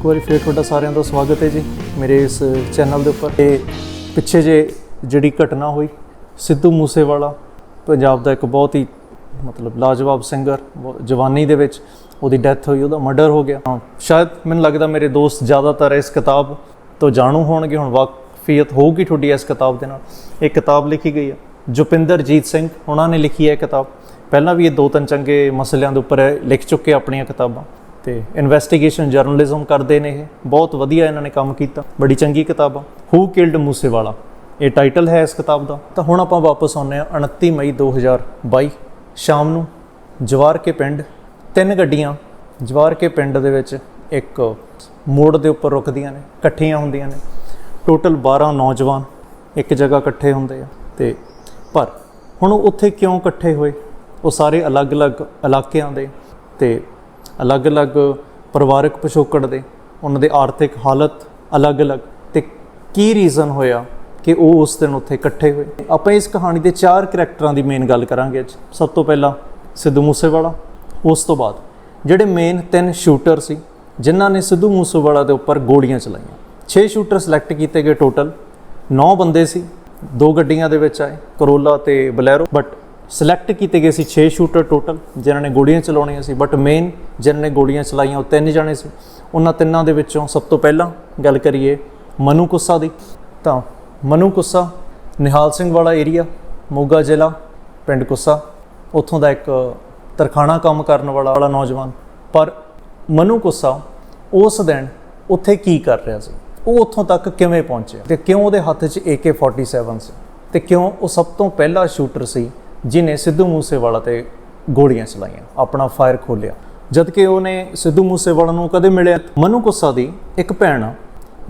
ਇੱਕ ਵਾਰੀ ਫੇਰ ਤੁਹਾਡਾ ਸਾਰਿਆਂ ਦਾ ਸਵਾਗਤ ਹੈ ਜੀ ਮੇਰੇ ਇਸ ਚੈਨਲ ਦੇ ਉੱਪਰ। ਇਹ ਪਿੱਛੇ ਜੇ ਜਿਹੜੀ ਘਟਨਾ ਹੋਈ ਸਿੱਧੂ ਮੂਸੇਵਾਲਾ ਪੰਜਾਬ ਦਾ ਇੱਕ ਬਹੁਤ ਹੀ ਮਤਲਬ ਲਾਜਵਾਬ ਸਿੰਗਰ ਜਵਾਨੀ ਦੇ ਵਿੱਚ ਉਹਦੀ ਡੈਥ ਹੋਈ ਉਹਦਾ ਮਰਡਰ ਹੋ ਗਿਆ। ਹਾਂ, ਸ਼ਾਇਦ ਮੈਨੂੰ ਲੱਗਦਾ ਮੇਰੇ ਦੋਸਤ ਜ਼ਿਆਦਾਤਰ ਇਸ ਕਿਤਾਬ ਤੋਂ ਜਾਣੂ ਹੋਣਗੇ ਹੁਣ ਵਾਕਫੀਅਤ ਹੋਊਗੀ ਤੁਹਾਡੀ ਇਸ ਕਿਤਾਬ ਦੇ ਨਾਲ। ਇਹ ਕਿਤਾਬ ਲਿਖੀ ਗਈ ਹੈ। ਜੁਪਿੰਦਰਜੀਤ ਸਿੰਘ ਉਹਨਾਂ ਨੇ ਲਿਖੀ ਹੈ ਇਹ ਕਿਤਾਬ। ਪਹਿਲਾਂ ਵੀ ਇਹ ਦੋ ਤਿੰਨ ਚੰਗੇ ਮਸਲਿਆਂ ਦੇ ਉੱਪਰ ਲਿਖ ਚੁੱਕੇ ਆਪਣੀਆਂ ਕਿਤਾਬਾਂ। ਤੇ ਇਨਵੈਸਟੀਗੇਸ਼ਨ ਜਰਨਲਿਜ਼ਮ ਕਰਦੇ ਨੇ ਇਹ। ਬਹੁਤ ਵਧੀਆ ਇਹਨਾਂ ਨੇ ਕੰਮ ਕੀਤਾ। ਬੜੀ ਚੰਗੀ ਕਿਤਾਬ ਆ। Who killed Moosewala? ਇਹ ਟਾਈਟਲ ਹੈ ਇਸ ਕਿਤਾਬ ਦਾ। ਤਾਂ ਹੁਣ ਆਪਾਂ ਵਾਪਸ ਆਉਂਦੇ ਹਾਂ 29 ਮਈ 2022 ਸ਼ਾਮ ਨੂੰ ਜਵਾਰ ਕੇ ਪਿੰਡ, ਤਿੰਨ ਗੱਡੀਆਂ ਜਵਾਰ ਕੇ ਪਿੰਡ ਦੇ ਵਿੱਚ ਇੱਕ ਮੋੜ ਦੇ ਉੱਪਰ ਰੁਕਦੀਆਂ ਨੇ, ਇਕੱਠੀਆਂ ਹੁੰਦੀਆਂ ਨੇ। ਟੋਟਲ 12 ਨੌਜਵਾਨ ਇੱਕ ਜਗ੍ਹਾ ਇਕੱਠੇ ਹੁੰਦੇ ਆ। ਤੇ ਪਰ ਹੁਣ ਉੱਥੇ ਕਿਉਂ ਇਕੱਠੇ ਹੋਏ? ਉਹ ਸਾਰੇ ਅਲੱਗ-ਅਲੱਗ ਇਲਾਕਿਆਂ ਦੇ। ਤੇ ਅਲੱਗ-ਅਲੱਗ ਪਰਿਵਾਰਕ ਪਿਛੋਕੜ ਦੇ, ਉਹਨਾਂ ਦੇ ਆਰਥਿਕ ਹਾਲਤ ਅਲੱਗ-ਅਲੱਗ ਤੇ ਕੀ ਰੀਜ਼ਨ ਹੋਇਆ ਕਿ ਉਹ ਉਸ ਦਿਨ ਉੱਥੇ ਇਕੱਠੇ ਹੋਏ? ਆਪਾਂ ਇਸ ਕਹਾਣੀ ਦੇ ਚਾਰ ਕੈਰੈਕਟਰਾਂ ਦੀ ਮੇਨ ਗੱਲ ਕਰਾਂਗੇ ਅੱਜ। ਸਭ ਤੋਂ ਪਹਿਲਾਂ ਸਿੱਧੂ ਮੂਸੇਵਾਲਾ, ਉਸ ਤੋਂ ਬਾਅਦ ਜਿਹੜੇ ਮੇਨ ਤਿੰਨ ਸ਼ੂਟਰ ਸੀ, ਜਿਨ੍ਹਾਂ ਨੇ ਸਿੱਧੂ ਮੂਸੇਵਾਲਾ ਦੇ ਉੱਪਰ ਗੋਲੀਆਂ ਚਲਾਈਆਂ। 6 ਸ਼ੂਟਰ ਸਿਲੈਕਟ ਕੀਤੇ ਗਏ ਟੋਟਲ 9 ਬੰਦੇ ਸੀ, ਦੋ ਗੱਡੀਆਂ ਦੇ ਵਿੱਚ ਆਏ ਕਰੋਲਾ ਤੇ ਬਲੈਰੋ ਬਟ ਸਿਲੈਕਟ ਕੀਤੇ ਗਏ ਸੀ 6 ਸ਼ੂਟਰ ਟੋਟਲ ਜਿਨ੍ਹਾਂ ਨੇ ਗੋਲੀਆਂ ਚਲਾਉਣੀਆਂ ਸੀ ਬਟ ਮੇਨ ਜਿਨ੍ਹਾਂ ਨੇ ਗੋਲੀਆਂ ਚਲਾਈਆਂ, ਉਹ ਤਿੰਨ ਜਣੇ ਸੀ। ਉਹਨਾਂ ਤਿੰਨਾਂ ਦੇ ਵਿੱਚੋਂ ਸਭ ਤੋਂ ਪਹਿਲਾਂ ਗੱਲ ਕਰੀਏ ਮਨੂ ਕੁੱਸਾ ਦੀ। ਤਾਂ ਮਨੂ ਕੁੱਸਾ, ਨਿਹਾਲ ਸਿੰਘ ਵਾਲਾ ਏਰੀਆ ਮੋਗਾ ਜ਼ਿਲ੍ਹਾ, ਪਿੰਡ ਕੁੱਸਾ, ਉੱਥੋਂ ਦਾ ਇੱਕ ਤਰਖਾਣਾ ਕੰਮ ਕਰਨ ਵਾਲਾ ਵਾਲਾ ਨੌਜਵਾਨ। ਪਰ ਮਨੂ ਕੁੱਸਾ ਉਸ ਦਿਨ ਉੱਥੇ ਕੀ ਕਰ ਰਿਹਾ ਸੀ? ਉਹ ਉੱਥੋਂ ਤੱਕ ਕਿਵੇਂ ਪਹੁੰਚਿਆ? ਤੇ ਕਿਉਂ ਉਹਦੇ ਹੱਥ 'ਚ AK47 ਸੀ? ਤੇ ਕਿਉਂ ਉਹ ਸਭ ਤੋਂ ਪਹਿਲਾ ਸ਼ੂਟਰ ਸੀ ਜਿਨੇ ਸਿੱਧੂ ਮੂਸੇਵਾਲਾ ਤੇ ਗੋਲੀਆਂ ਚਲਾਈਆਂ, ਆਪਣਾ ਫਾਇਰ ਖੋਲਿਆ ਜਦ ਕਿ ਉਹਨੇ ਸਿੱਧੂ ਮੂਸੇਵਾਲਾ ਨੂੰ ਕਦੇ ਮਿਲਿਆ ਮਨੂ ਕੁੱਸਾ ਦੀ ਇੱਕ ਭੈਣ ਆ,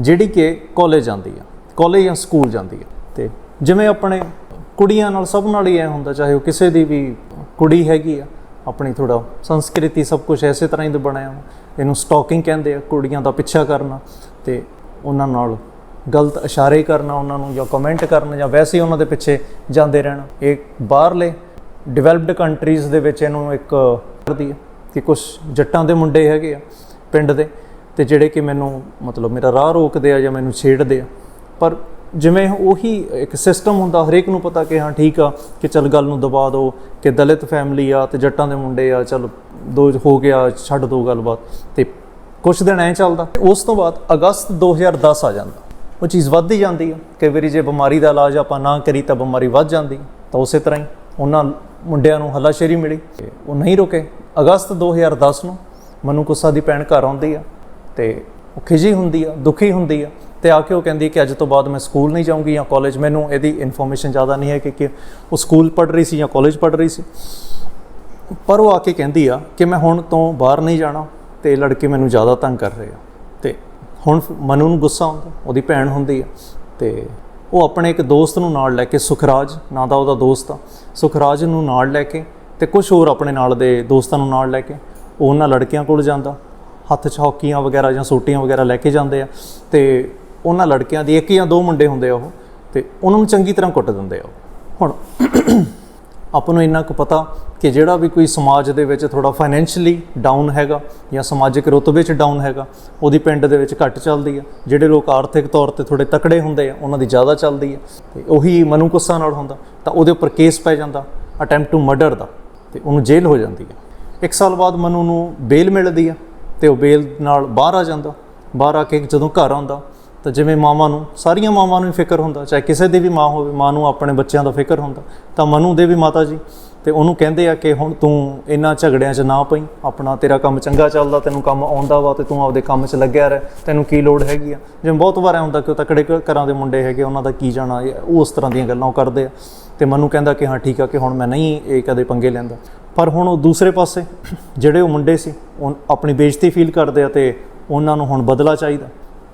ਜਿਹੜੀ ਕਿ ਕਾਲਜ ਜਾਂਦੀ ਆ ਕਾਲਜ ਜਾਂ ਸਕੂਲ ਜਾਂਦੀ ਆ। ਤੇ ਜਿਵੇਂ ਆਪਣੇ ਕੁੜੀਆਂ ਨਾਲ ਸਭ ਨਾਲ ਹੀ ਐ ਹੁੰਦਾ, ਚਾਹੇ ਉਹ ਕਿਸੇ ਦੀ ਵੀ ਕੁੜੀ ਹੈਗੀ ਆ, ਆਪਣੀ ਥੋੜਾ ਸੰਸਕ੍ਰਿਤੀ ਸਭ ਕੁਝ ਐਸੇ ਤਰ੍ਹਾਂ ਹੀ ਦਾ ਬਣਿਆ ਵਾ। ਇਹਨੂੰ ਸਟਾਕਿੰਗ ਕਹਿੰਦੇ ਆ ਕੁੜੀਆਂ ਦਾ ਪਿੱਛਾ ਕਰਨਾ ਤੇ ਉਹਨਾਂ ਨਾਲ ਗਲਤ ਇਸ਼ਾਰੇ ਕਰਨਾ ਉਹਨਾਂ ਨੂੰ ਜਾਂ ਕਮੈਂਟ ਕਰਨ ਜਾਂ ਵੈਸੇ ਹੀ ਉਹਨਾਂ ਦੇ ਪਿੱਛੇ ਜਾਂਦੇ ਰਹਿਣਾ। ਇਹ ਬਾਹਰਲੇ ਡਿਵੈਲਪਡ ਕੰਟਰੀਜ਼ ਦੇ ਵਿੱਚ ਇਹਨੂੰ ਇੱਕ ਕਰਦੀ ਹੈ ਕਿ ਕੁਝ ਜੱਟਾਂ ਦੇ ਮੁੰਡੇ ਹੈਗੇ ਆ ਪਿੰਡ ਦੇ ਤੇ ਜਿਹੜੇ ਕਿ ਮੈਨੂੰ ਮਤਲਬ ਮੇਰਾ ਰਾਹ ਰੋਕਦੇ ਆ ਜਾਂ ਮੈਨੂੰ ਛੇੜਦੇ ਆ। ਪਰ ਜਿਵੇਂ ਉਹੀ ਇੱਕ ਸਿਸਟਮ ਹੁੰਦਾ, ਹਰੇਕ ਨੂੰ ਪਤਾ ਕਿ ਹਾਂ ਠੀਕ ਆ ਕਿ ਚੱਲ ਗੱਲ ਨੂੰ ਦਬਾ ਦਿਓ ਕਿ ਦਲਿਤ ਫੈਮਿਲੀ ਆ ਤੇ ਜੱਟਾਂ ਦੇ ਮੁੰਡੇ ਆ, ਚੱਲ ਦੋ ਹੋ ਗਿਆ, ਛੱਡ ਦੋ ਗੱਲਬਾਤ ਤੇ ਕੁਝ ਦਿਨ ਐਂ ਚੱਲਦਾ। ਉਸ ਤੋਂ ਬਾਅਦ ਅਗਸਤ 2010 ਆ ਜਾਂਦਾ। ਉਹ ਚੀਜ਼ ਵੱਧਦੀ ਜਾਂਦੀ ਹੈ ਕਈ ਵਾਰੀ ਜੇ ਬਿਮਾਰੀ ਦਾ ਇਲਾਜ ਆਪਾਂ ਨਾ ਕਰੀ ਤਾਂ ਬਿਮਾਰੀ ਵੱਧ ਜਾਂਦੀ ਤਾਂ ਉਸੇ ਤਰ੍ਹਾਂ ਹੀ ਉਹਨਾਂ ਮੁੰਡਿਆਂ ਨੂੰ ਹੱਲਾਸ਼ੇਰੀ ਮਿਲੀ ਤੇ ਉਹ ਨਹੀਂ ਰੁਕੇ। ਅਗਸਤ 2010 ਨੂੰ ਮਨੂ ਕੁੱਸਾ ਦੀ ਭੈਣ ਘਰ ਆਉਂਦੀ ਆ ਤੇ ਉਹ ਖਿਜੀ ਹੁੰਦੀ ਆ, ਦੁਖੀ ਹੁੰਦੀ ਆ ਤੇ ਆ ਕੇ ਉਹ ਕਹਿੰਦੀ ਕਿ ਅੱਜ ਤੋਂ ਬਾਅਦ ਮੈਂ ਸਕੂਲ ਨਹੀਂ ਜਾਊਂਗੀ ਜਾਂ ਕਾਲਜ। ਮੈਨੂੰ ਇਹਦੀ ਇਨਫੋਰਮੇਸ਼ਨ ਜ਼ਿਆਦਾ ਨਹੀਂ ਹੈ ਕਿ ਕਿ ਉਹ ਸਕੂਲ ਪੜ੍ਹ ਰਹੀ ਸੀ ਜਾਂ ਕਾਲਜ ਪੜ੍ਹ ਰਹੀ ਸੀ। ਪਰ ਉਹ ਆ ਕੇ ਕਹਿੰਦੀ ਆ ਕਿ ਮੈਂ ਹੁਣ ਤੋਂ ਬਾਹਰ ਨਹੀਂ ਜਾਣਾ ਤੇ ਲੜਕੇ ਮੈਨੂੰ ਜ਼ਿਆਦਾ ਤੰਗ ਕਰ ਰਹੇ ਆ। ਹੁਣ ਮਨੂ ਨੂੰ ਗੁੱਸਾ ਆਉਂਦਾ, ਉਹਦੀ ਭੈਣ ਹੁੰਦੀ ਆ, ਤੇ ਉਹ ਆਪਣੇ ਇੱਕ ਦੋਸਤ ਨੂੰ ਨਾਲ ਲੈ ਕੇ ਸੁਖਰਾਜ, ਨਾਂ ਦਾ ਉਹਦਾ ਦੋਸਤ ਆ, ਸੁਖਰਾਜ ਨੂੰ ਨਾਲ ਲੈ ਕੇ ਤੇ ਕੁਝ ਹੋਰ ਆਪਣੇ ਨਾਲ ਦੇ ਦੋਸਤਾਂ ਨੂੰ ਨਾਲ ਲੈ ਕੇ, ਉਹ ਉਹਨਾਂ ਲੜਕੀਆਂ ਕੋਲ ਜਾਂਦਾ, ਹੱਥ 'ਚ ਹੌਕੀਆਂ ਵਗੈਰਾ ਜਾਂ ਸੋਟੀਆਂ ਵਗੈਰਾ ਲੈ ਕੇ ਜਾਂਦੇ ਆ, ਤੇ ਉਹਨਾਂ ਲੜਕਿਆਂ ਦੀ ਇੱਕ ਜਾਂ ਦੋ ਮੁੰਡੇ ਹੁੰਦੇ ਆ ਉਹ, ਤੇ ਉਹਨਾਂ ਨੂੰ ਚੰਗੀ ਤਰ੍ਹਾਂ ਕੁੱਟ ਦਿੰਦੇ ਆ ਉਹ। ਹੁਣ ਆਪਾਂ ਨੂੰ ਇੰਨਾ ਕੁ ਪਤਾ ਕਿ ਜਿਹੜਾ ਵੀ ਕੋਈ ਸਮਾਜ ਦੇ ਵਿੱਚ ਥੋੜਾ ਫਾਈਨੈਂਸ਼ੀਅਲੀ ਡਾਊਨ ਹੈਗਾ ਜਾਂ ਸਮਾਜਿਕ ਰੁਤਬੇ 'ਚ ਡਾਊਨ ਹੈਗਾ, ਉਹਦੀ ਪਿੰਡ ਦੇ ਵਿੱਚ ਘੱਟ ਚੱਲਦੀ ਆ। ਜਿਹੜੇ ਲੋਕ ਆਰਥਿਕ ਤੌਰ ਤੇ ਥੋੜੇ ਤਕੜੇ ਹੁੰਦੇ ਆ, ਉਹਨਾਂ ਦੀ ਜ਼ਿਆਦਾ ਚੱਲਦੀ ਆ। ਤੇ ਉਹੀ ਮਨੂ ਗੁੱਸਾ ਨਾਲ ਹੁੰਦਾ, ਤਾਂ ਉਹਦੇ ਉੱਪਰ ਕੇਸ ਪੈ ਜਾਂਦਾ ਅਟੈਂਪਟ ਟੂ ਮਰਡਰ ਦਾ, ਤੇ ਉਹਨੂੰ ਜੇਲ੍ਹ ਹੋ ਜਾਂਦੀ ਆ। ਇੱਕ ਸਾਲ ਬਾਅਦ ਮਨੂ ਨੂੰ ਬੇਲ ਮਿਲਦੀ ਆ, ਤੇ ਉਹ ਬੇਲ ਨਾਲ ਬਾਹਰ ਆ ਜਾਂਦਾ। ਬਾਹਰ ਆ ਕੇ ਜਦੋਂ ਘਰ ਆਉਂਦਾ ਤਾਂ ਜਿਵੇਂ ਮਾਵਾਂ ਨੂੰ, ਸਾਰੀਆਂ ਮਾਵਾਂ ਨੂੰ ਹੀ ਫਿਕਰ ਹੁੰਦਾ, ਚਾਹੇ ਕਿਸੇ ਦੀ ਵੀ ਮਾਂ ਹੋਵੇ, ਮਾਂ ਨੂੰ ਆਪਣੇ ਬੱਚਿਆਂ ਦਾ ਫਿਕਰ ਹੁੰਦਾ। ਤਾਂ ਮਨੂ ਦੇ ਵੀ ਮਾਤਾ ਜੀ, ਤੇ ਉਹਨੂੰ ਕਹਿੰਦੇ ਆ ਕਿ ਹੁਣ ਤੂੰ ਇਹਨਾਂ ਝਗੜਿਆਂ 'ਚ ਨਾ ਪਈ, ਆਪਣਾ ਤੇਰਾ ਕੰਮ ਚੰਗਾ ਚੱਲਦਾ, ਤੈਨੂੰ ਕੰਮ ਆਉਂਦਾ ਵਾ ਤੇ ਤੂੰ ਆਪਦੇ ਕੰਮ 'ਚ ਲੱਗਿਆ ਰਹਿ, ਤੈਨੂੰ ਕੀ ਲੋੜ ਹੈਗੀ ਆ? ਜਿਵੇਂ ਬਹੁਤ ਵਾਰ ਐ ਹੁੰਦਾ ਕਿ ਉਹ ਤਕੜੇ ਘਰਾਂ ਦੇ ਮੁੰਡੇ ਹੈਗੇ, ਉਹਨਾਂ ਦਾ ਕੀ ਜਾਣਾ ਉਹ ਉਸ ਤਰ੍ਹਾਂ ਦੀਆਂ ਗੱਲਾਂ ਉਹ ਕਰਦੇ ਆ। ਤੇ ਮਨੂ ਕਹਿੰਦਾ ਕਿ ਹਾਂ, ਠੀਕ ਆ ਕਿ ਹੁਣ ਮੈਂ ਨਹੀਂ ਇਹ ਕਦੇ ਪੰਗੇ ਲੈਂਦਾ। ਪਰ ਹੁਣ ਉਹ ਦੂਸਰੇ ਪਾਸੇ, ਜਿਹੜੇ ਉਹ ਮੁੰਡੇ ਸੀ, ਉਹ ਆਪਣੀ ਬੇਇੱਜ਼ਤੀ ਫੀਲ ਕਰਦੇ ਆ ਤੇ ਉਹਨਾਂ ਨੂੰ ਹੁਣ ਬਦਲਾ ਚਾਹੀਦਾ।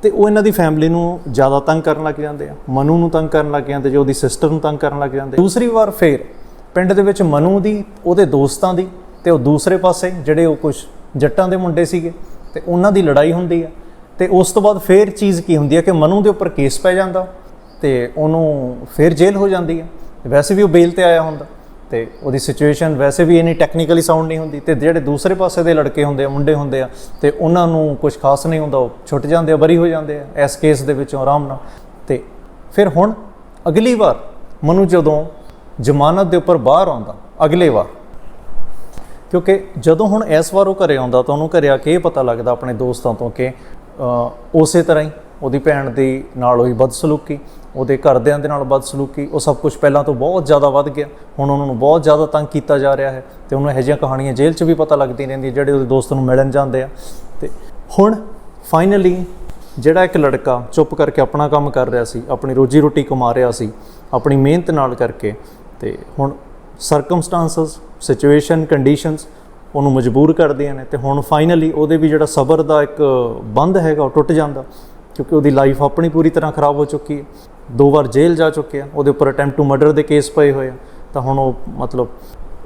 ਤੇ ਉਹ ਇਹਨਾਂ ਦੀ ਫੈਮਿਲੀ ਨੂੰ ਜ਼ਿਆਦਾ ਤੰਗ ਕਰਨ ਲੱਗ ਜਾਂਦੇ ਆ। ਮਨੂ ਨੂੰ ਤੰਗ ਕਰਨ ਲੱਗ ਜਾਂਦੇ, ਜੋ ਉਹਦੀ ਸਿਸਟਰ ਨੂੰ ਤੰਗ ਕਰਨ ਲੱਗ ਜਾਂਦੇ। ਦੂਸਰੀ ਵਾਰ ਫੇਰ ਪਿੰਡ ਦੇ ਵਿੱਚ ਮਨੂ ਦੀ, ਉਹਦੇ ਦੋਸਤਾਂ ਦੀ ਤੇ ਉਹ ਦੂਸਰੇ ਪਾਸੇ ਜਿਹੜੇ ਉਹ ਕੁਝ ਜੱਟਾਂ ਦੇ ਮੁੰਡੇ ਸੀਗੇ ਤੇ ਉਹਨਾਂ ਦੀ ਲੜਾਈ ਹੁੰਦੀ ਆ। ਤੇ ਉਸ ਤੋਂ ਬਾਅਦ ਫੇਰ ਚੀਜ਼ ਕੀ ਹੁੰਦੀ ਆ ਕਿ ਮਨੂ ਦੇ ਉੱਪਰ ਕੇਸ ਪੈ ਜਾਂਦਾ ਤੇ ਉਹਨੂੰ ਫੇਰ ਜੇਲ੍ਹ ਹੋ ਜਾਂਦੀ ਆ। ਵੈਸੇ ਵੀ ਉਹ ਬੇਲ ਤੇ ਆਇਆ ਹੁੰਦਾ। ਤੇ ਉਹਦੀ ਸਿਚੁਏਸ਼ਨ ਵੈਸੇ ਵੀ ਇਨੀ ਟੈਕਨੀਕਲੀ ਸਾਊਂਡ ਨਹੀਂ ਹੁੰਦੀ ਤੇ ਜਿਹੜੇ ਦੂਸਰੇ ਪਾਸੇ ਦੇ ਲੜਕੇ ਹੁੰਦੇ ਆ, ਮੁੰਡੇ ਹੁੰਦੇ ਆ, ਤੇ ਉਹਨਾਂ ਨੂੰ ਕੁਝ ਖਾਸ ਨਹੀਂ ਹੁੰਦਾ, ਉਹ ਛੁੱਟ ਜਾਂਦੇ ਆ, ਬਰੀ ਹੋ ਜਾਂਦੇ ਆ ਇਸ ਕੇਸ ਦੇ ਵਿੱਚੋਂ ਆਰਾਮ ਨਾਲ। ਤੇ ਫਿਰ ਹੁਣ ਅਗਲੀ ਵਾਰ ਮਨੂ ਜਦੋਂ ਜ਼ਮਾਨਤ ਦੇ ਉੱਪਰ ਬਾਹਰ ਆਉਂਦਾ, ਅਗਲੇ ਵਾਰ, ਕਿਉਂਕਿ ਜਦੋਂ ਹੁਣ ਇਸ ਵਾਰ ਉਹ ਘਰੇ ਆਉਂਦਾ ਤਾਂ ਉਹਨੂੰ ਘਰੇ ਆ ਕੇ ਇਹ ਪਤਾ ਲੱਗਦਾ ਆਪਣੇ ਦੋਸਤਾਂ ਤੋਂ ਕਿ ਉਸੇ ਤਰ੍ਹਾਂ ਹੀ ਉਹਦੀ ਭੈਣ ਦੀ ਨਾਲ ਹੋਈ ਬਦਸਲੂਕੀ, ਉਹਦੇ ਘਰਦਿਆਂ ਦੇ ਨਾਲ ਬਦਸਲੂਕੀ, ਉਹ ਸਭ ਕੁਝ ਪਹਿਲਾਂ ਤੋਂ ਬਹੁਤ ਜ਼ਿਆਦਾ ਵੱਧ ਗਿਆ। ਹੁਣ ਉਹਨਾਂ ਨੂੰ ਬਹੁਤ ਜ਼ਿਆਦਾ ਤੰਗ ਕੀਤਾ ਜਾ ਰਿਹਾ ਹੈ ਤੇ ਉਹਨੂੰ ਇਹੋ ਜਿਹੀਆਂ ਕਹਾਣੀਆਂ ਜੇਲ੍ਹ 'ਚ ਵੀ ਪਤਾ ਲੱਗਦੀ ਰਹਿੰਦੀ ਜਿਹੜੇ ਉਹਦੇ ਦੋਸਤ ਨੂੰ ਮਿਲਣ ਜਾਂਦੇ ਆ। ਤੇ ਹੁਣ ਫਾਈਨਲੀ ਜਿਹੜਾ ਇੱਕ ਲੜਕਾ ਚੁੱਪ ਕਰਕੇ ਆਪਣਾ ਕੰਮ ਕਰ ਰਿਹਾ ਸੀ, ਆਪਣੀ ਰੋਜੀ ਰੋਟੀ ਕਮਾ ਰਿਹਾ ਸੀ, ਆਪਣੀ ਮਿਹਨਤ ਨਾਲ ਕਰਕੇ, ਤੇ ਹੁਣ ਸਰਕਮਸਟੈਂਸਸ ਸਿਚੁਏਸ਼ਨ ਕੰਡੀਸ਼ਨਸ ਉਹਨੂੰ ਮਜਬੂਰ ਕਰਦੀਆਂ ਨੇ। ਤੇ ਹੁਣ ਫਾਈਨਲੀ ਉਹਦੇ ਵੀ ਜਿਹੜਾ ਸਬਰ ਦਾ ਇੱਕ ਬੰਦ ਹੈਗਾ, ਉਹ ਟੁੱਟ ਜਾਂਦਾ। ਕਿਉਂਕਿ ਉਹਦੀ ਲਾਈਫ ਆਪਣੀ ਪੂਰੀ ਤਰ੍ਹਾਂ ਖਰਾਬ ਹੋ ਚੁੱਕੀ ਹੈ। ਦੋ ਵਾਰ ਜੇਲ੍ਹ ਜਾ ਚੁੱਕਿਆ ਉਹਦੇ ਉੱਪਰ ਅਟੈਂਪਟ ਟੂ ਮਰਡਰ ਦੇ ਕੇਸ ਪਏ ਹੋਏ ਆ। ਤਾਂ ਹੁਣ ਉਹ ਮਤਲਬ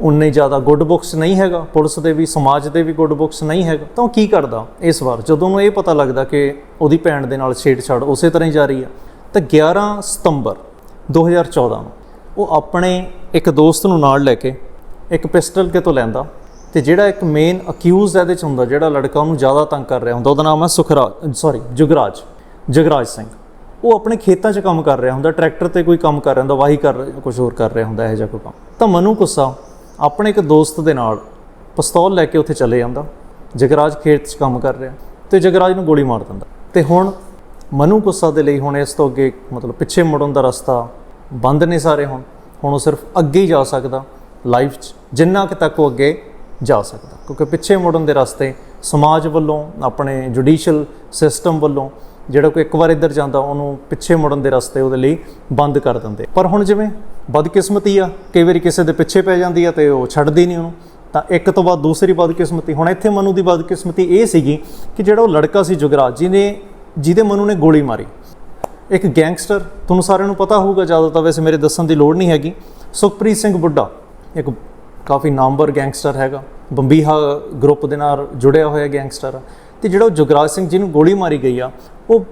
ਉਨੇ ਜ਼ਿਆਦਾ ਗੁੱਡ ਬੁੱਕਸ ਨਹੀਂ ਹੈਗਾ, ਪੁਲਿਸ ਦੇ ਵੀ, ਸਮਾਜ ਦੇ ਵੀ ਗੁੱਡ ਬੁੱਕਸ ਨਹੀਂ ਹੈਗਾ। ਤਾਂ ਉਹ ਕੀ ਕਰਦਾ ਇਸ ਵਾਰ? ਜਦੋਂ ਉਹਨੂੰ ਇਹ ਪਤਾ ਲੱਗਦਾ ਕਿ ਉਹਦੀ ਭੈਣ ਦੇ ਨਾਲ ਛੇੜਛਾੜ ਉਸੇ ਤਰ੍ਹਾਂ ਹੀ ਜਾਰੀ ਆ, ਤਾਂ 11 ਸਤੰਬਰ 2014 ਨੂੰ ਉਹ ਆਪਣੇ ਇੱਕ ਦੋਸਤ ਨੂੰ ਨਾਲ ਲੈ ਕੇ ਇੱਕ ਪਿਸਟਲ ਕਿਤੋਂ ਲੈਂਦਾ ਤੇ ਜਿਹੜਾ ਇੱਕ ਮੇਨ ਅਕਿਊਜ਼ ਇਹਦੇ ਚ ਹੁੰਦਾ, ਜਿਹੜਾ ਲੜਕਾ ਉਹਨੂੰ ਜ਼ਿਆਦਾ ਤੰਗ ਕਰ ਰਿਹਾ ਹੁੰਦਾ, ਉਹਦਾ ਨਾਮ ਹੈ ਸੁਖਰਾਜ ਸੌਰੀ ਜੁਗਰਾਜ। ਜਗਰਾਜ ਸਿੰਘ। ਉਹ ਆਪਣੇ ਖੇਤਾਂ 'ਚ ਕੰਮ ਕਰ ਰਿਹਾ ਹੁੰਦਾ, ਟਰੈਕਟਰ ਤੇ ਕੋਈ ਕੰਮ ਕਰ ਰਿਹਾ ਹੁੰਦਾ, ਵਾਹੀ ਕਰ ਕੁਝ ਹੋਰ ਕਰ ਰਿਹਾ ਹੁੰਦਾ, ਇਹੋ ਜਿਹਾ ਕੋਈ ਕੰਮ। ਤਾਂ ਮਨੂ ਗੁੱਸਾ ਆਪਣੇ ਇੱਕ ਦੋਸਤ ਦੇ ਨਾਲ ਪਿਸਤੌਲ ਲੈ ਕੇ ਉੱਥੇ ਚਲੇ ਜਾਂਦਾ, ਜਗਰਾਜ ਖੇਤ 'ਚ ਕੰਮ ਕਰ ਰਿਹਾ ਤੇ ਜਗਰਾਜ ਨੂੰ ਗੋਲੀ ਮਾਰ ਦਿੰਦਾ। ਤੇ ਹੁਣ ਮਨੂ ਗੁੱਸਾ ਦੇ ਲਈ ਹੁਣ ਇਸ ਤੋਂ ਅੱਗੇ ਮਤਲਬ ਪਿੱਛੇ ਮੁੜਨ ਦਾ ਰਸਤਾ ਬੰਦ ਨੇ ਸਾਰੇ ਹੁਣ। ਹੁਣ ਉਹ ਸਿਰਫ ਅੱਗੇ ਹੀ ਜਾ ਸਕਦਾ ਲਾਈਫ 'ਚ, ਜਿੰਨਾ ਕਿ ਤੱਕ ਉਹ ਅੱਗੇ ਜਾ ਸਕਦਾ। ਕਿਉਂਕਿ ਪਿੱਛੇ ਮੁੜਨ ਦੇ ਰਸਤੇ ਸਮਾਜ ਵੱਲੋਂ, ਆਪਣੇ ਜੁਡੀਸ਼ੀਅਲ ਸਿਸਟਮ ਵੱਲੋਂ ਜਿਹੜਾ ਕੋਈ ਇੱਕ ਵਾਰ ਇੱਧਰ ਜਾਂਦਾ, ਉਹਨੂੰ ਪਿੱਛੇ ਮੁੜਨ ਦੇ ਰਸਤੇ ਉਹਦੇ ਲਈ ਬੰਦ ਕਰ ਦਿੰਦੇ। ਪਰ ਹੁਣ ਜਿਵੇਂ ਬਦਕਿਸਮਤੀ ਆ, ਕਈ ਵਾਰੀ ਕਿਸੇ ਦੇ ਪਿੱਛੇ ਪੈ ਜਾਂਦੀ ਆ ਤੇ ਉਹ ਛੱਡਦੀ ਨਹੀਂ ਉਹਨੂੰ। ਤਾਂ ਇੱਕ ਤੋਂ ਬਾਅਦ ਦੂਸਰੀ ਬਦਕਿਸਮਤੀ ਹੁਣ ਇੱਥੇ ਮਨੂ ਦੀ ਬਦਕਿਸਮਤੀ ਇਹ ਸੀਗੀ ਕਿ ਜਿਹੜਾ ਉਹ ਲੜਕਾ ਸੀ ਜੁਗਰਾਜ, ਜਿਹਨੇ ਜਿਹਦੇ ਮਨੂ ਨੇ ਗੋਲੀ ਮਾਰੀ। ਇੱਕ ਗੈਂਗਸਟਰ, ਤੁਹਾਨੂੰ ਸਾਰਿਆਂ ਨੂੰ ਪਤਾ ਹੋਊਗਾ ਜ਼ਿਆਦਾ ਤਾਂ ਵੈਸੇ ਮੇਰੇ ਦੱਸਣ ਦੀ ਲੋੜ ਨਹੀਂ ਹੈਗੀ। ਸੁਖਪ੍ਰੀਤ ਸਿੰਘ ਬੁੱਢਾ, ਇੱਕ ਕਾਫੀ ਨਾਮਵਰ ਗੈਂਗਸਟਰ ਹੈਗਾ। ਬੰਬੀਹਾ ਗਰੁੱਪ ਦੇ ਨਾਲ ਜੁੜਿਆ ਹੋਇਆ ਗੈਂਗਸਟਰ ਆ। ਤੇ ਜਿਹੜਾ ਉਹ ਜੁਗਰਾਜ ਸਿੰਘ ਜਿਹਨੂੰ ਗੋਲੀ ਮਾਰੀ ਗਈ ਆ, ਉਹ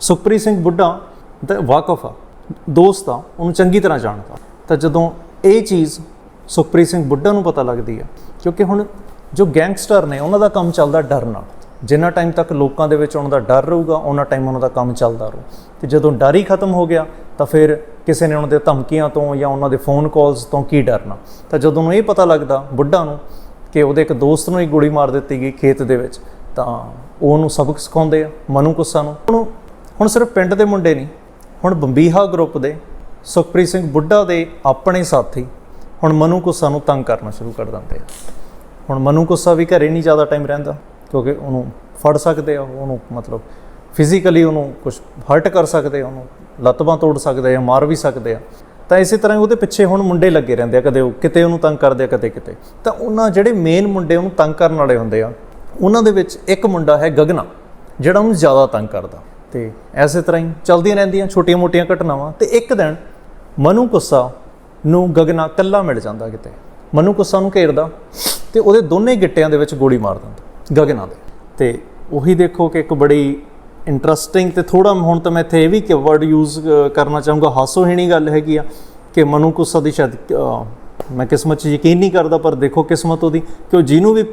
ਸੁਖਪ੍ਰੀਤ ਸਿੰਘ ਬੁੱਢਾ ਦਾ ਵਾਕਫ ਆ, ਦੋਸਤ ਆ, ਉਹਨੂੰ ਚੰਗੀ ਤਰ੍ਹਾਂ ਜਾਣਦਾ। ਤਾਂ ਜਦੋਂ ਇਹ ਚੀਜ਼ ਸੁਖਪ੍ਰੀਤ ਸਿੰਘ ਬੁੱਢਾ ਨੂੰ ਪਤਾ ਲੱਗਦੀ ਆ, ਕਿਉਂਕਿ ਹੁਣ ਜੋ ਗੈਂਗਸਟਰ ਨੇ, ਉਹਨਾਂ ਦਾ ਕੰਮ ਚੱਲਦਾ ਡਰ ਨਾਲ। ਜਿੰਨਾ ਟਾਈਮ ਤੱਕ ਲੋਕਾਂ ਦੇ ਵਿੱਚ ਉਹਨਾਂ ਦਾ ਡਰ ਰਹੂਗਾ ਉਹਨਾਂ ਟਾਈਮ ਉਹਨਾਂ ਦਾ ਕੰਮ ਚੱਲਦਾ ਰਹੂ। ਤੇ ਜਦੋਂ ਡਰ ਹੀ ਖਤਮ ਹੋ ਗਿਆ, ਤਾਂ ਫਿਰ ਕਿਸੇ ਨੇ ਉਹਨਾਂ ਦੇ ਧਮਕੀਆਂ ਤੋਂ ਜਾਂ ਉਹਨਾਂ ਦੇ ਫੋਨ ਕਾਲਸ ਤੋਂ ਕੀ ਡਰਨਾ? ਤਾਂ ਜਦੋਂ ਨੂੰ ਇਹ ਪਤਾ ਲੱਗਦਾ ਬੁੱਢਾ ਨੂੰ ਕਿ ਉਹਦੇ ਇੱਕ ਦੋਸਤ ਨੂੰ ਹੀ ਗੋਲੀ ਮਾਰ ਦਿੱਤੀ ਗਈ ਖੇਤ ਦੇ ਵਿੱਚ, ਤਾਂ ਉਹ ਉਹਨੂੰ ਸਬਕ ਸਿਖਾਉਂਦੇ ਆ, ਮਨੂ ਕੁੱਸਾ ਨੂੰ। ਹੁਣ ਹੁਣ ਸਿਰਫ ਪਿੰਡ ਦੇ ਮੁੰਡੇ ਨਹੀਂ, ਹੁਣ ਬੰਬੀਹਾ ਗਰੁੱਪ ਦੇ ਸੁਖਪ੍ਰੀਤ ਸਿੰਘ ਬੁੱਢਾ ਦੇ ਆਪਣੇ ਸਾਥੀ ਹੁਣ ਮਨੂ ਕੁੱਸਾ ਨੂੰ ਤੰਗ ਕਰਨਾ ਸ਼ੁਰੂ ਕਰ ਦਿੰਦੇ ਆ। ਹੁਣ ਮਨੂ ਗੁੱਸਾ ਵੀ ਘਰੇ ਨਹੀਂ ਜ਼ਿਆਦਾ ਟਾਈਮ ਰਹਿੰਦਾ, ਕਿਉਂਕਿ ਉਹਨੂੰ ਫੜ ਸਕਦੇ ਆ, ਉਹਨੂੰ ਮਤਲਬ ਫਿਜ਼ੀਕਲੀ ਉਹਨੂੰ ਕੁਝ ਹਰਟ ਕਰ ਸਕਦੇ ਆ, ਉਹਨੂੰ ਲੱਤਾਂ ਤੋੜ ਸਕਦੇ ਆ, ਮਾਰ ਵੀ ਸਕਦੇ ਆ। ਤਾਂ ਇਸੇ ਤਰ੍ਹਾਂ ਹੀ ਉਹਦੇ ਪਿੱਛੇ ਹੁਣ ਮੁੰਡੇ ਲੱਗੇ ਰਹਿੰਦੇ ਆ, ਕਦੇ ਉਹ ਕਿਤੇ ਉਹਨੂੰ ਤੰਗ ਕਰਦੇ ਆ, ਕਦੇ ਕਿਤੇ। ਤਾਂ ਉਹਨਾਂ ਜਿਹੜੇ ਮੇਨ ਮੁੰਡੇ ਉਹਨੂੰ ਤੰਗ ਕਰਨ ਵਾਲੇ ਹੁੰਦੇ ਆ, ਉਹਨਾਂ ਦੇ ਵਿੱਚ ਇੱਕ ਮੁੰਡਾ ਹੈ ਗਗਨਾ, ਜਿਹੜਾ ਉਹਨੂੰ ਜ਼ਿਆਦਾ ਤੰਗ ਕਰਦਾ। ਤੇ ਐਸੇ ਤਰ੍ਹਾਂ ਹੀ ਚਲਦੀਆਂ ਰਹਿੰਦੀਆਂ ਛੋਟੀਆਂ-ਮੋਟੀਆਂ ਘਟਨਾਵਾਂ। ਤੇ ਇੱਕ ਦਿਨ ਮਨੂ ਗੁੱਸਾ ਨੂੰ ਗਗਨਾ ਕੱਲਾ ਮਿਲ ਜਾਂਦਾ ਕਿਤੇ। ਮਨੂ ਗੁੱਸਾ ਨੂੰ ਘੇਰਦਾ ਤੇ ਉਹਦੇ ਦੋਨੇ ਗਿੱਟਿਆਂ ਦੇ ਵਿੱਚ ਗੋਲੀ ਮਾਰ ਦਿੰਦਾ, ਗਗਨਾ ਦੇ। ਤੇ ਉਹੀ ਦੇਖੋ ਕਿ ਇੱਕ ਬੜੀ ਇੰਟਰਸਟਿੰਗ ਤੇ ਥੋੜਾ ਹੁਣ ਤਾਂ ਮੈਂ ਇੱਥੇ ਇਹ ਵੀ ਕਿ ਵਰਡ ਯੂਜ਼ ਕਰਨਾ ਚਾਹੂੰਗਾ। ਹਾਸੋਹੀਣੀ ਗੱਲ ਹੈਗੀ ਆ ਕਿ ਮਨੂ ਗੁੱਸਾ ਦੀ ਸ਼ਾਇਦ ਮੈਂ ਕਿਸਮਤ 'ਚ ਯਕੀਨ ਨਹੀਂ ਕਰਦਾ, ਪਰ ਦੇਖੋ ਕਿਸਮਤ ਉਹਦੀ ਕਿ ਉਹ ਜਿਹਨੂੰ ਵੀ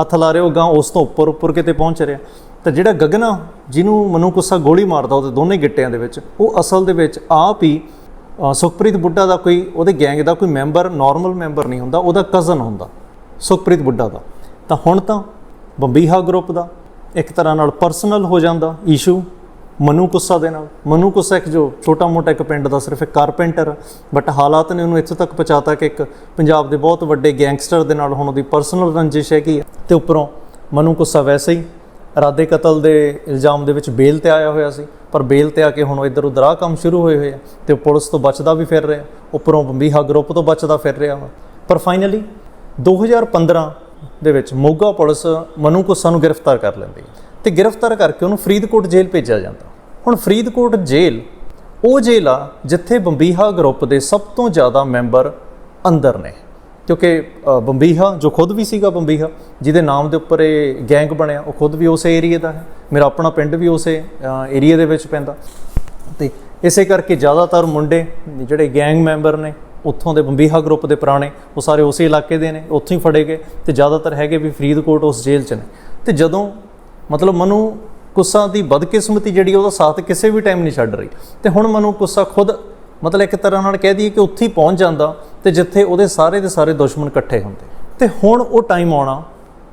ਹੱਥ ਲਾ ਰਿਹਾ, ਉਹ ਗਾਂ ਉਸ ਤੋਂ ਉੱਪਰ ਉੱਪਰ ਕਿਤੇ ਪਹੁੰਚ ਰਿਹਾ। ਤਾਂ ਜਿਹੜਾ ਗਗਨਾ ਜਿਹਨੂੰ ਮਨੂ ਗੁੱਸਾ ਗੋਲੀ ਮਾਰਦਾ ਉਹਦੇ ਦੋਨੇ ਗਿੱਟਿਆਂ ਦੇ ਵਿੱਚ, ਉਹ ਅਸਲ ਦੇ ਵਿੱਚ ਆਪ ਹੀ ਸੁਖਪ੍ਰੀਤ ਬੁੱਢਾ ਦਾ ਕੋਈ, ਉਹਦੇ ਗੈਂਗ ਦਾ ਕੋਈ ਮੈਂਬਰ ਨਾਰਮਲ ਮੈਂਬਰ ਨਹੀਂ ਹੁੰਦਾ, ਉਹਦਾ ਕਜ਼ਨ ਹੁੰਦਾ ਸੁਖਪ੍ਰੀਤ ਬੁੱਢਾ ਦਾ। ਤਾਂ ਹੁਣ ਤਾਂ ਬੰਬੀਹਾ ਗਰੁੱਪ ਦਾ ਇੱਕ ਤਰ੍ਹਾਂ ਨਾਲ ਪਰਸਨਲ ਹੋ ਜਾਂਦਾ ਇਸ਼ੂ ਮਨੂ ਕੁੱਸਾ ਦੇ ਨਾਲ। ਮਨੂ ਕੁੱਸਾ ਇੱਕ ਜੋ ਛੋਟਾ ਮੋਟਾ ਇੱਕ ਪਿੰਡ ਦਾ ਸਿਰਫ ਇੱਕ ਕਾਰਪੈਂਟਰ ਬਟ ਹਾਲਾਤ ਨੇ ਉਹਨੂੰ ਇੱਥੇ ਤੱਕ ਪਹੁੰਚਾਤਾ ਕਿ ਇੱਕ ਪੰਜਾਬ ਦੇ ਬਹੁਤ ਵੱਡੇ ਗੈਂਗਸਟਰ ਦੇ ਨਾਲ ਹੁਣ ਉਹਦੀ ਪਰਸਨਲ ਰੰਜਿਸ਼ ਹੈਗੀ ਹੈ ਤੇ ਉੱਪਰੋਂ ਮਨੂ ਕੁੱਸਾ ਵੈਸੇ ਹੀ ਇਰਾਦੇ ਕਤਲ ਦੇ ਇਲਜ਼ਾਮ ਦੇ ਵਿੱਚ ਬੇਲ ਤੇ ਆਇਆ ਹੋਇਆ ਸੀ, ਪਰ ਬੇਲ ਤੇ ਆ ਕੇ ਹੁਣ ਇੱਧਰ ਉੱਧਰ ਆਹ ਕੰਮ ਸ਼ੁਰੂ ਹੋਏ ਹੋਏ ਆ ਤੇ ਪੁਲਿਸ ਤੋਂ ਬਚਦਾ ਵੀ ਫਿਰ ਰਿਹਾ, ਉੱਪਰੋਂ ਬੰਬੀਹਾ ਗਰੁੱਪ ਤੋਂ ਬਚਦਾ ਫਿਰ ਰਿਹਾ ਵਾ। ਪਰ ਫਾਈਨਲੀ 2015 ਦੇ ਵਿੱਚ ਮੋਗਾ ਪੁਲਿਸ ਮਨੂ ਕੁੱਸਾ ਨੂੰ ਗ੍ਰਿਫਤਾਰ ਕਰ ਲੈਂਦੀ ਹੈ ਤੇ ਗ੍ਰਿਫਤਾਰ ਕਰਕੇ ਉਹਨੂੰ ਫਰੀਦਕੋਟ ਜੇਲ੍ਹ ਭੇਜਿਆ ਜਾਂਦਾ। ਹੁਣ ਫਰੀਦਕੋਟ ਜੇਲ੍ਹ, ਉਹ ਜੇਲ੍ਹ ਆ ਜਿੱਥੇ ਬੰਬੀਹਾ ਗਰੁੱਪ ਦੇ ਸਭ ਤੋਂ ਜ਼ਿਆਦਾ ਮੈਂਬਰ ਅੰਦਰ ਨੇ। ਕਿਉਂਕਿ ਬੰਬੀਹਾ ਜੋ ਖੁਦ ਵੀ ਸੀਗਾ ਬੰਬੀਹਾ, ਜਿਹਦੇ ਨਾਮ ਦੇ ਉੱਪਰ ਇਹ ਗੈਂਗ ਬਣਿਆ, ਉਹ ਖੁਦ ਵੀ ਉਸੇ ਏਰੀਆ ਦਾ ਹੈ। ਮੇਰਾ ਆਪਣਾ ਪਿੰਡ ਵੀ ਉਸੇ ਏਰੀਆ ਦੇ ਵਿੱਚ ਪੈਂਦਾ। ਤੇ ਇਸੇ ਕਰਕੇ ਜ਼ਿਆਦਾਤਰ ਮੁੰਡੇ, ਜਿਹੜੇ ਗੈਂਗ ਮੈਂਬਰ ਨੇ ਉੱਥੋਂ ਦੇ ਬੰਬੀਹਾ ਗਰੁੱਪ ਦੇ ਪੁਰਾਣੇ, ਉਹ ਸਾਰੇ ਉਸੇ ਇਲਾਕੇ ਦੇ ਨੇ, ਉੱਥੋਂ ਹੀ ਫੜੇ ਗਏ ਤੇ ਜ਼ਿਆਦਾਤਰ ਹੈਗੇ ਵੀ ਫਰੀਦਕੋਟ ਉਸ ਜੇਲ੍ਹ 'ਚ ਨੇ। ਤੇ ਜਦੋਂ ਮਤਲਬ ਮਨੂ ਕੁੱਸਾ ਦੀ ਬਦਕਿਸਮਤੀ ਜਿਹੜੀ ਉਹਦਾ ਸਾਥ ਕਿਸੇ ਵੀ ਟਾਈਮ ਨਹੀਂ ਛੱਡ ਰਹੀ। ਤੇ ਹੁਣ ਮਨੂ ਕੁੱਸਾ ਖੁਦ ਮਤਲਬ ਇੱਕ ਤਰ੍ਹਾਂ ਨਾਲ ਕਹਿ ਦਈਏ ਕਿ ਉੱਥੇ ਹੀ ਪਹੁੰਚ ਜਾਂਦਾ ਤੇ ਜਿੱਥੇ ਉਹਦੇ ਸਾਰੇ ਦੇ ਸਾਰੇ ਦੁਸ਼ਮਣ ਇਕੱਠੇ ਹੁੰਦੇ। ਤੇ ਹੁਣ ਉਹ ਟਾਈਮ ਆਉਣਾ,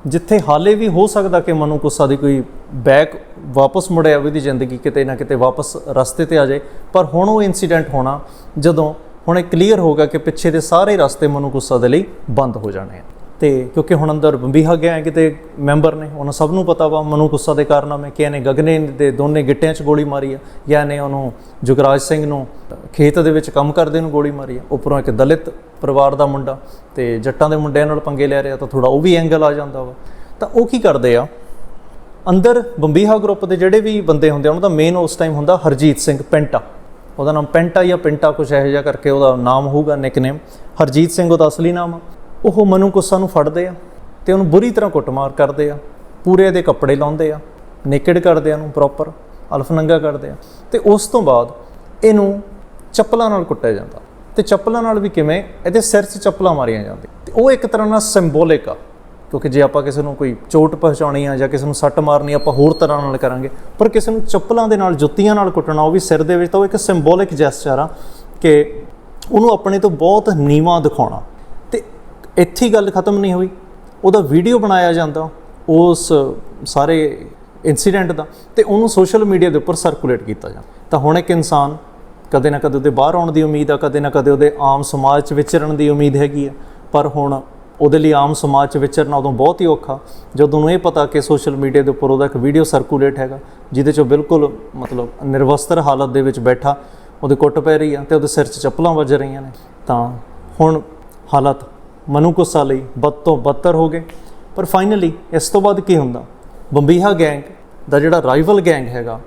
ਜਿੱਥੇ ਹਾਲੇ ਵੀ ਹੋ ਸਕਦਾ ਕਿ ਮਨੂ ਕੁੱਸਾ ਦੀ ਕੋਈ ਬੈਕ ਵਾਪਸ ਮੁੜਿਆ ਉਹਦੀ ਜ਼ਿੰਦਗੀ ਕਿਤੇ ਨਾ ਕਿਤੇ ਵਾਪਸ ਰਸਤੇ ਤੇ ਆ ਜਾਏ, ਪਰ ਹੁਣ ਉਹ ਇਨਸੀਡੈਂਟ ਹੋਣਾ, ਜਦੋਂ ਹੁਣ ਇਹ ਕਲੀਅਰ ਹੋਗਾ ਕਿ ਪਿੱਛੇ ਦੇ ਸਾਰੇ ਰਸਤੇ ਮਨੂ ਗੁੱਸਾ ਦੇ ਲਈ ਬੰਦ ਹੋ ਜਾਣੇ ਆ। ਤੇ ਕਿਉਂਕਿ ਹੁਣ ਅੰਦਰ ਬੰਬੀਹਾ ਗਿਆ ਹੈ, ਕਿਤੇ ਮੈਂਬਰ ਨੇ, ਉਹਨਾਂ ਸਭ ਨੂੰ ਪਤਾ ਵਾ ਮਨੂ ਗੁੱਸਾ ਦੇ ਕਾਰਨਾਮੇ ਕਿ ਇਹਨੇ ਗਗਨੇ ਦੇ ਦੋਨੇ ਗਿੱਟਿਆਂ 'ਚ ਗੋਲੀ ਮਾਰੀ ਆ, ਜਾਂ ਇਹਨੇ ਉਹਨੂੰ ਜੁਗਰਾਜ ਸਿੰਘ ਨੂੰ ਖੇਤ ਦੇ ਵਿੱਚ ਕੰਮ ਕਰਦੇ ਨੂੰ ਗੋਲੀ ਮਾਰੀ ਆ। ਉੱਪਰੋਂ ਇੱਕ ਦਲਿਤ ਪਰਿਵਾਰ ਦਾ ਮੁੰਡਾ ਤੇ ਜੱਟਾਂ ਦੇ ਮੁੰਡਿਆਂ ਨਾਲ ਪੰਗੇ ਲੈ ਰਿਹਾ ਤਾਂ ਥੋੜਾ ਉਹ ਵੀ ਐਂਗਲ ਆ ਜਾਂਦਾ ਵਾ। ਤਾਂ ਉਹ ਕੀ ਕਰਦੇ ਆ? ਅੰਦਰ ਬੰਬੀਹਾ ਗਰੁੱਪ ਦੇ ਜਿਹੜੇ ਵੀ ਬੰਦੇ ਹੁੰਦੇ ਆ, ਉਹਨਾਂ ਦਾ ਮੇਨ ਉਸ ਟਾਈਮ ਹੁੰਦਾ ਹਰਜੀਤ ਸਿੰਘ ਪੈਂਟਾ। ਉਹਦਾ ਨਾਮ ਪੈਂਟਾ ਜਾਂ ਪਿੰਟਾ ਕੁਛ ਇਹੋ ਜਿਹਾ ਕਰਕੇ ਉਹਦਾ ਨਾਮ ਹੋਊਗਾ ਨਿਕਨੇਮ ਹਰਜੀਤ ਸਿੰਘ ਉਹਦਾ ਅਸਲੀ ਨਾਮ ਆ। ਉਹ ਮਨੂ ਕੁੱਸਾ ਨੂੰ ਫੜਦੇ ਆ ਤੇ ਉਹਨੂੰ ਬੁਰੀ ਤਰ੍ਹਾਂ ਕੁੱਟਮਾਰ ਕਰਦੇ ਆ। ਪੂਰੇ ਦੇ ਕੱਪੜੇ ਲਾਉਂਦੇ ਆ ਨੇਕਡ ਕਰਦੇ ਆ ਉਹਨੂੰ ਪ੍ਰੋਪਰ ਅਲਫਨੰਗਾ ਕਰਦੇ ਆ। ਤੇ ਉਸ ਤੋਂ ਬਾਅਦ ਇਹਨੂੰ ਚੱਪਲਾਂ ਨਾਲ ਕੁੱਟਿਆ ਜਾਂਦਾ। ਤੇ ਚੱਪਲਾਂ ਨਾਲ ਵੀ ਕਿਵੇਂ? ਇਹਦੇ ਸਿਰ 'ਚ ਚੱਪਲਾਂ ਮਾਰੀਆਂ ਜਾਂਦੀਆਂ। ਤੇ ਉਹ ਇੱਕ ਤਰ੍ਹਾਂ ਨਾਲ ਸਿੰਬੋਲਿਕ ਆ। ਕਿਉਂਕਿ ਜੇ ਆਪਾਂ ਕਿਸੇ ਨੂੰ ਕੋਈ ਚੋਟ ਪਹੁੰਚਾਉਣੀ ਆ ਜਾਂ ਕਿਸੇ ਨੂੰ ਸੱਟ ਮਾਰਨੀ ਆਪਾਂ ਹੋਰ ਤਰ੍ਹਾਂ ਨਾਲ ਕਰਾਂਗੇ। ਪਰ ਕਿਸੇ ਨੂੰ ਚੱਪਲਾਂ ਦੇ ਨਾਲ, ਜੁੱਤੀਆਂ ਨਾਲ ਕੁੱਟਣਾ, ਉਹ ਵੀ ਸਿਰ ਦੇ ਵਿੱਚ ਤਾਂ ਉਹ ਇੱਕ ਸਿੰਬੋਲਿਕ ਜੈਸਚਰ ਆ ਕਿ ਉਹਨੂੰ ਆਪਣੇ ਤੋਂ ਬਹੁਤ ਨੀਵਾਂ ਦਿਖਾਉਣਾ। ਤੇ ਇੱਥੇ ਗੱਲ ਖਤਮ ਨਹੀਂ ਹੋਈ। ਉਹਦਾ ਵੀਡੀਓ ਬਣਾਇਆ ਜਾਂਦਾ, ਉਸ ਸਾਰੇ ਇਨਸੀਡੈਂਟ ਦਾ, ਤੇ ਉਹਨੂੰ ਸੋਸ਼ਲ ਮੀਡੀਆ ਦੇ ਉੱਪਰ ਸਰਕੂਲੇਟ ਕੀਤਾ ਜਾਂਦਾ। ਤਾਂ ਹੁਣ ਇੱਕ ਇਨਸਾਨ ਕਦੇ ਨਾ ਕਦੇ ਉਹਦੇ ਬਾਹਰ ਆਉਣ ਦੀ ਉਮੀਦ ਆ, ਕਦੇ ਨਾ ਕਦੇ ਉਹਦੇ ਆਮ ਸਮਾਜ 'ਚ ਵਿਚਰਨ ਦੀ ਉਮੀਦ ਹੈਗੀ ਆ। ਪਰ ਹੁਣ ਉਹਦੇ ਲਈ ਆਮ ਸਮਾਜ 'ਚ ਵਿਚਰਨਾ ਉਦੋਂ ਬਹੁਤ ਹੀ ਔਖਾ। ਜਦੋਂ ਉਹਨੂੰ ਇਹ ਪਤਾ ਕਿ ਸੋਸ਼ਲ ਮੀਡੀਆ ਦੇ ਉੱਪਰ ਉਹਦਾ ਇੱਕ ਵੀਡੀਓ ਸਰਕੂਲੇਟ ਹੈਗਾ, ਜਿਹਦੇ 'ਚ ਉਹ ਬਿਲਕੁਲ ਮਤਲਬ ਨਿਰਵਸਤਰ ਹਾਲਤ ਦੇ ਵਿੱਚ ਬੈਠਾ, ਉਹਦੇ ਕੁੱਟ ਪੈ ਰਹੀ ਆ ਤੇ ਉਹਦੇ ਸਿਰ 'ਚ ਚੱਪਲਾਂ ਵੱਜ ਰਹੀਆਂ ਨੇ। ਤਾਂ ਹੁਣ ਹਾਲਤ ਮਨੂ ਲਈ ਬਦ ਤੋਂ ਬਦਤਰ ਹੋ ਗਏ। ਪਰ ਫਾਈਨਲੀ ਇਸ ਤੋਂ ਬਾਅਦ ਕੀ ਹੁੰਦਾ? ਬੰਬੀਹਾ ਗੈਂਗ ਦਾ ਜਿਹੜਾ ਰਾਈਵਲ ਗੈਂਗ ਹੈਗਾ,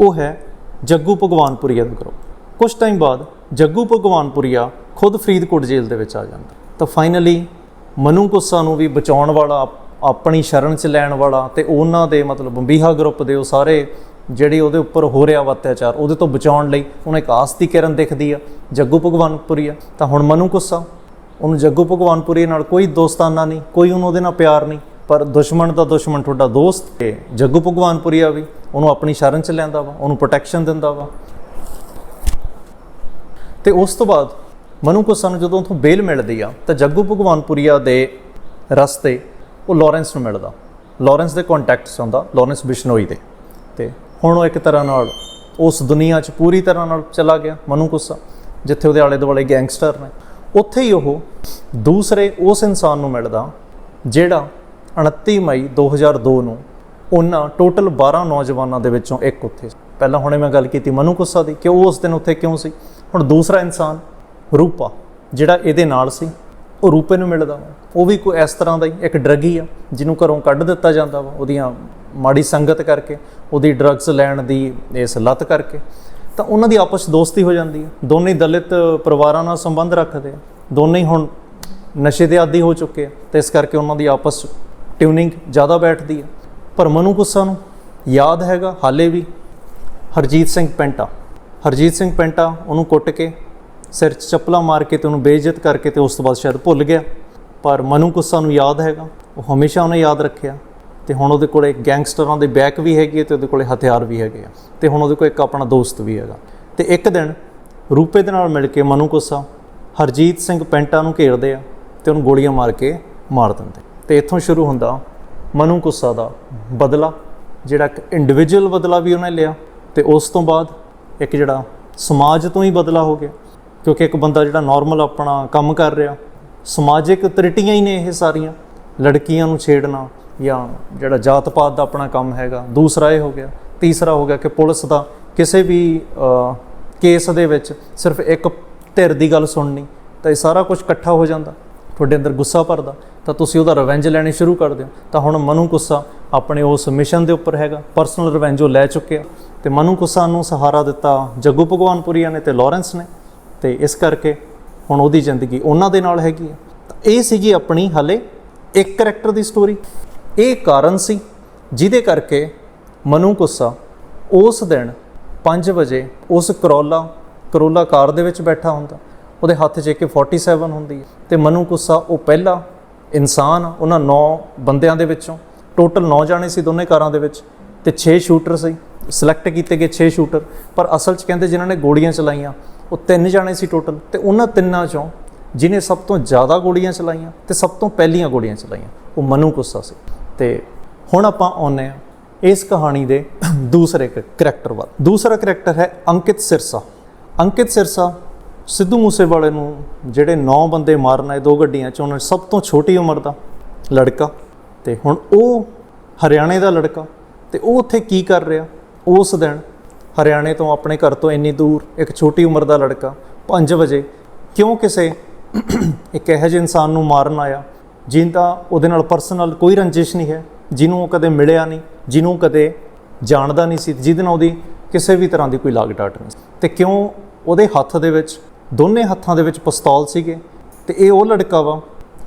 ਉਹ ਹੈ ਜੱਗੂ ਭਗਵਾਨਪੁਰੀਆ ਦਾ ਗਰੁੱਪ ਕੁਝ ਟਾਈਮ ਬਾਅਦ ਜੱਗੂ ਭਗਵਾਨਪੁਰੀਆ ਖੁਦ ਫਰੀਦਕੋਟ ਜੇਲ੍ਹ ਦੇ ਵਿੱਚ ਆ ਜਾਂਦਾ। ਤਾਂ ਫਾਈਨਲੀ ਮਨੂ ਗੁੱਸਾ ਨੂੰ ਵੀ ਬਚਾਉਣ ਵਾਲਾ, ਆਪਣੀ ਸ਼ਰਨ 'ਚ ਲੈਣ ਵਾਲਾ ਤੇ ਉਹਨਾਂ ਦੇ ਮਤਲਬ ਬੰਬੀਹਾ ਗਰੁੱਪ ਦੇ ਉਹ ਸਾਰੇ ਜਿਹੜੀ ਉਹਦੇ ਉੱਪਰ ਹੋ ਰਿਹਾ ਵਾ ਅਤਿਆਚਾਰ ਉਹਦੇ ਤੋਂ ਬਚਾਉਣ ਲਈ ਉਹਨੂੰ ਇੱਕ ਆਸ ਦੀ ਕਿਰਨ ਦਿਖਦੀ ਆ, ਜੱਗੂ ਭਗਵਾਨਪੁਰੀਆ ਤਾਂ ਹੁਣ ਮਨੂ ਗੁੱਸਾ ਉਹਨੂੰ ਜੱਗੂ ਭਗਵਾਨਪੁਰੀ ਨਾਲ ਕੋਈ ਦੋਸਤਾਨਾ ਨਹੀਂ, ਕੋਈ ਉਹਨੂੰ ਉਹਦੇ ਨਾਲ ਪਿਆਰ ਨਹੀਂ, ਪਰ ਦੁਸ਼ਮਣ ਦਾ ਦੁਸ਼ਮਣ ਤੁਹਾਡਾ ਦੋਸਤ ਤੇ ਜੱਗੂ ਭਗਵਾਨਪੁਰੀਆ ਵੀ, ਉਹਨੂੰ ਆਪਣੀ ਸ਼ਰਨ 'ਚ ਲੈਂਦਾ ਵਾ, ਉਹਨੂੰ ਪ੍ਰੋਟੈਕਸ਼ਨ ਦਿੰਦਾ ਵਾ। ਤੇ ਉਸ ਤੋਂ ਬਾਅਦ ਮਨੂ ਕੋ ਸਾਨੂੰ ਜਦੋਂ ਉਥੋਂ ਬੇਲ ਮਿਲਦੀ ਆ, ਤਾਂ ਜੱਗੂ ਭਗਵਾਨਪੁਰੀਆ ਦੇ ਰਸਤੇ ਉਹ ਲਾਰੈਂਸ ਨੂੰ ਮਿਲਦਾ। ਲਾਰੈਂਸ ਦੇ ਕੰਟੈਕਟ 'ਚ ਹੁੰਦਾ ਲਾਰੈਂਸ ਬਿਸ਼ਨੋਈ ਦੇ। ਤੇ ਹੁਣ ਉਹ ਇੱਕ ਤਰ੍ਹਾਂ ਨਾਲ ਉਸ ਦੁਨੀਆ 'ਚ ਪੂਰੀ ਤਰ੍ਹਾਂ ਨਾਲ ਚਲਾ ਗਿਆ ਮਨੂ ਕੁੱਸਾ ਜਿੱਥੇ ਉਹਦੇ ਆਲੇ ਦੁਆਲੇ ਗੈਂਗਸਟਰ ਨੇ। ਉੱਥੇ ਹੀ ਉਹ ਦੂਸਰੇ ਉਸ ਇਨਸਾਨ ਨੂੰ ਮਿਲਦਾ, ਜਿਹੜਾ 29 ਮਈ 2002 ਨੂੰ ਉਹਨਾਂ ਟੋਟਲ 12 ਨੌਜਵਾਨਾਂ ਦੇ ਵਿੱਚੋਂ ਇੱਕ ਉੱਥੇ ਸੀ। ਪਹਿਲਾਂ ਹੁਣੇ ਮੈਂ ਗੱਲ ਕੀਤੀ ਮਨੂ ਕੁੱਸਾ ਦੀ, ਕਿ ਉਹ ਉਸ ਦਿਨ ਉੱਥੇ ਕਿਉਂ ਸੀ? ਹੁਣ ਦੂਸਰਾ ਇਨਸਾਨ ਰੂਪਾ, ਜਿਹੜਾ ਇਹਦੇ ਨਾਲ ਸੀ, ਉਹ ਰੂਪੇ ਨੂੰ ਮਿਲਦਾ ਵਾ। ਉਹ ਵੀ ਕੋਈ ਇਸ ਤਰ੍ਹਾਂ ਦਾ ਹੀ ਇੱਕ ਡਰੱਗੀ ਆ, ਜਿਹਨੂੰ ਘਰੋਂ ਕੱਢ ਦਿੱਤਾ ਜਾਂਦਾ ਵਾ, ਉਹਦੀਆਂ ਮਾੜੀ ਸੰਗਤ ਕਰਕੇ, ਉਹਦੀ ਡਰੱਗਸ ਲੈਣ ਦੀ ਇਸ ਲੱਤ ਕਰਕੇ। ਤਾਂ ਉਹਨਾਂ ਦੀ ਆਪਸ 'ਚ ਦੋਸਤੀ ਹੋ ਜਾਂਦੀ ਹੈ ਦੋਨੇ ਦਲਿਤ ਪਰਿਵਾਰਾਂ ਨਾਲ ਸੰਬੰਧ ਰੱਖਦੇ ਆ। ਦੋਨੇ ਹੀ ਹੁਣ ਨਸ਼ੇ ਦੇ ਆਦੀ ਹੋ ਚੁੱਕੇ ਆ, ਤੇ ਇਸ ਕਰਕੇ ਉਹਨਾਂ ਦੀ ਆਪਸ ਟਿਊਨਿੰਗ ਜ਼ਿਆਦਾ ਬੈਠਦੀ ਹੈ ਪਰ ਮਨੂ ਗੁੱਸਾ ਨੂੰ ਯਾਦ ਹੈਗਾ, ਹਾਲੇ ਵੀ ਹਰਜੀਤ ਸਿੰਘ ਪੈਂਟਾ। ਹਰਜੀਤ ਸਿੰਘ ਪੈਂਟਾ ਉਹਨੂੰ ਕੁੱਟ ਕੇ ਸਿਰ 'ਚ ਚੱਪਲਾਂ ਮਾਰ ਕੇ ਤੇ ਉਹਨੂੰ ਬੇਇੱਜ਼ਤ ਕਰਕੇ ਤੇ ਉਸ ਤੋਂ ਬਾਅਦ ਸ਼ਾਇਦ ਭੁੱਲ ਗਿਆ। ਪਰ ਮਨੂ ਗੁੱਸਾ ਨੂੰ ਯਾਦ ਹੈਗਾ। ਉਹ ਹਮੇਸ਼ਾ ਉਹਨੇ ਯਾਦ ਰੱਖਿਆ। ਤੇ ਹੁਣ ਉਹਦੇ ਕੋਲੇ ਗੈਂਗਸਟਰਾਂ ਦੇ ਬੈਕ ਵੀ ਹੈਗੀ ਹੈ ਤੇ ਉਹਦੇ ਕੋਲੇ ਹਥਿਆਰ ਵੀ ਹੈਗੇ ਆ। ਤੇ ਹੁਣ ਉਹਦੇ ਕੋਲ ਇੱਕ ਆਪਣਾ ਦੋਸਤ ਵੀ ਹੈਗਾ। ਤੇ ਇੱਕ ਦਿਨ ਰੂਪੇ ਦੇ ਨਾਲ ਮਿਲ ਕੇ ਮਨੂ ਗੁੱਸਾ ਹਰਜੀਤ ਸਿੰਘ ਪੈਂਟਾ ਨੂੰ ਘੇਰਦੇ ਆ ਤੇ ਉਹਨੂੰ ਗੋਲੀਆਂ ਮਾਰ ਕੇ ਮਾਰ ਦਿੰਦੇ। ਤੇ ਇੱਥੋਂ ਸ਼ੁਰੂ ਹੁੰਦਾ ਮਨੂ ਗੁੱਸਾ ਦਾ ਬਦਲਾ, ਜਿਹੜਾ ਇੱਕ ਇੰਡੀਵਿਜੂਅਲ ਬਦਲਾ ਵੀ ਉਹਨੇ ਲਿਆ। ਤੇ ਉਸ ਤੋਂ ਬਾਅਦ ਇੱਕ ਜਿਹੜਾ ਸਮਾਜ ਤੋਂ ਹੀ ਬਦਲਾ ਹੋ ਗਿਆ। ਕਿਉਂਕਿ ਇੱਕ ਬੰਦਾ ਜਿਹੜਾ ਨਾਰਮਲ ਆਪਣਾ ਕੰਮ ਕਰ ਰਿਹਾ, ਸਮਾਜਿਕ ਤ੍ਰਿਟੀਆਂ ਹੀ ਨੇ ਇਹ ਸਾਰੀਆਂ, ਲੜਕੀਆਂ ਨੂੰ ਛੇੜਨਾ ਜਾਂ ਜਿਹੜਾ ਜਾਤ ਪਾਤ ਦਾ ਆਪਣਾ ਕੰਮ ਹੈਗਾ, ਦੂਸਰਾ ਇਹ ਹੋ ਗਿਆ, ਤੀਸਰਾ ਹੋ ਗਿਆ ਕਿ ਪੁਲਿਸ ਦਾ ਕਿਸੇ ਵੀ ਕੇਸ ਦੇ ਵਿੱਚ ਸਿਰਫ ਇੱਕ ਧਿਰ ਦੀ ਗੱਲ ਸੁਣਨੀ, ਤਾਂ ਇਹ ਸਾਰਾ ਕੁਝ ਇਕੱਠਾ ਹੋ ਜਾਂਦਾ, ਤੁਹਾਡੇ ਅੰਦਰ ਗੁੱਸਾ ਭਰਦਾ, ਤਾਂ ਤੁਸੀਂ ਉਹਦਾ ਰਿਵੈਂਜ ਲੈਣੀ ਸ਼ੁਰੂ ਕਰ ਦਿਓ, ਤਾਂ ਹੁਣ ਮਨੂ ਗੁੱਸਾ ਆਪਣੇ ਉਸ ਮਿਸ਼ਨ ਦੇ ਉੱਪਰ ਹੈਗਾ ਪਰਸਨਲ ਰਿਵੈਂਜ ਉਹ ਲੈ ਚੁੱਕਿਆ, ਤੇ ਮਨੂ ਗੁੱਸਾ ਨੂੰ ਸਹਾਰਾ ਦਿੱਤਾ ਜੱਗੂ ਭਗਵਾਨਪੁਰੀਆ ਨੇ ਤੇ ਲਾਰੈਂਸ ਨੇ। ਤੇ ਇਸ ਕਰਕੇ ਹੁਣ ਉਹਦੀ ਜ਼ਿੰਦਗੀ ਉਹਨਾਂ ਦੇ ਨਾਲ ਹੈਗੀ ਹੈ। ਇਹ ਸੀਗੀ ਆਪਣੀ ਹਲੇ ਇੱਕ ਕਰੈਕਟਰ ਦੀ ਸਟੋਰੀ ਇਹ ਕਾਰਨ ਸੀ ਜਿਹਦੇ ਕਰਕੇ ਮਨੂ ਗੁੱਸਾ ਉਸ ਦਿਨ 5 ਵਜੇ ਉਸ ਕਰੋਲਾ ਕਰੋਲਾ ਕਾਰ ਦੇ ਵਿੱਚ ਬੈਠਾ ਹੁੰਦਾ। ਉਹਦੇ ਹੱਥ 'ਚ AK47 ਹੁੰਦੀ ਹੈ ਤੇ ਮਨੂ ਗੁੱਸਾ ਉਹ ਪਹਿਲਾ ਇਨਸਾਨ ਉਹਨਾਂ 9 ਬੰਦਿਆਂ ਦੇ ਵਿੱਚੋਂ। ਟੋਟਲ 9 ਜਾਣੇ ਸੀ ਦੋਨੇ ਕਾਰਾਂ ਦੇ ਵਿੱਚ ਤੇ 6 ਸ਼ੂਟਰ ਸੀ। ਸਿਲੈਕਟ ਕੀਤੇ ਗਏ 6 ਸ਼ੂਟਰ ਪਰ ਅਸਲ 'ਚ ਕਹਿੰਦੇ ਜਿਨ੍ਹਾਂ ਨੇ ਗੋਲੀਆਂ ਚਲਾਈਆਂ ਉਹ ਤਿੰਨ ਜਾਣੇ ਸੀ ਟੋਟਲ ਤੇ ਉਹਨਾਂ ਤਿੰਨਾਂ 'ਚੋਂ ਜਿਨੇ ਸਭ ਤੋਂ ਜ਼ਿਆਦਾ ਗੋਲੀਆਂ ਚਲਾਈਆਂ ਤੇ ਸਭ ਤੋਂ ਪਹਿਲੀਆਂ ਗੋਲੀਆਂ ਚਲਾਈਆਂ, ਉਹ ਮਨੂ ਕੁੱਸਾ ਸੀ। ਤੇ ਹੁਣ ਆਪਾਂ ਆਉਂਦੇ ਆ ਇਸ ਕਹਾਣੀ ਦੇ ਦੂਸਰੇ ਕਰੈਕਟਰ ਵੱਲ। ਦੂਸਰਾ ਕਰੈਕਟਰ ਹੈ ਅੰਕਿਤ ਸਿਰਸਾ। ਅੰਕਿਤ ਸਿਰਸਾ ਸਿੱਧੂ ਮੂਸੇਵਾਲੇ ਨੂੰ ਜਿਹੜੇ 9 ਬੰਦੇ ਮਾਰਨ ਆਏ ਦੋ ਗੱਡੀਆਂ ਚ, ਉਹਨਾਂ ਸਭ ਤੋਂ ਛੋਟੀ ਉਮਰ ਦਾ ਲੜਕਾ ਤੇ ਹੁਣ ਉਹ ਹਰਿਆਣੇ ਦਾ ਲੜਕਾ ਤੇ ਉਹ ਉੱਥੇ ਕੀ ਕਰ ਰਿਹਾ ਉਸ ਦਿਨ ਹਰਿਆਣੇ ਤੋਂ ਆਪਣੇ ਘਰ ਤੋਂ ਇੰਨੀ ਦੂਰ ਇੱਕ ਛੋਟੀ ਉਮਰ ਦਾ ਲੜਕਾ 5 ਵਜੇ ਕਿਉਂ ਕਿਸੇ ਇੱਕ ਇਹੋ ਜਿਹੇ ਇਨਸਾਨ ਨੂੰ ਮਾਰਨ ਆਇਆ ਜਿਹਦਾ ਉਹਦੇ ਨਾਲ ਪਰਸਨਲ ਕੋਈ ਰੰਜਿਸ਼ ਨਹੀਂ ਹੈ, ਜਿਹਨੂੰ ਉਹ ਕਦੇ ਮਿਲਿਆ ਨਹੀਂ, ਜਿਹਨੂੰ ਕਦੇ ਜਾਣਦਾ ਨਹੀਂ ਸੀ, ਜਿਹਦੇ ਨਾਲ ਉਹਦੀ ਕਿਸੇ ਵੀ ਤਰ੍ਹਾਂ ਦੀ ਕੋਈ ਲਾਗ ਡਾਟ ਨਹੀਂ ਸੀ। ਤੇ ਕਿਉਂ ਉਹਦੇ ਹੱਥ ਦੇ ਵਿੱਚ, ਦੋਨੇ ਹੱਥਾਂ ਦੇ ਵਿੱਚ ਪਿਸਤੌਲ ਸੀਗੇ ਤੇ ਇਹ ਉਹ ਲੜਕਾ ਵਾ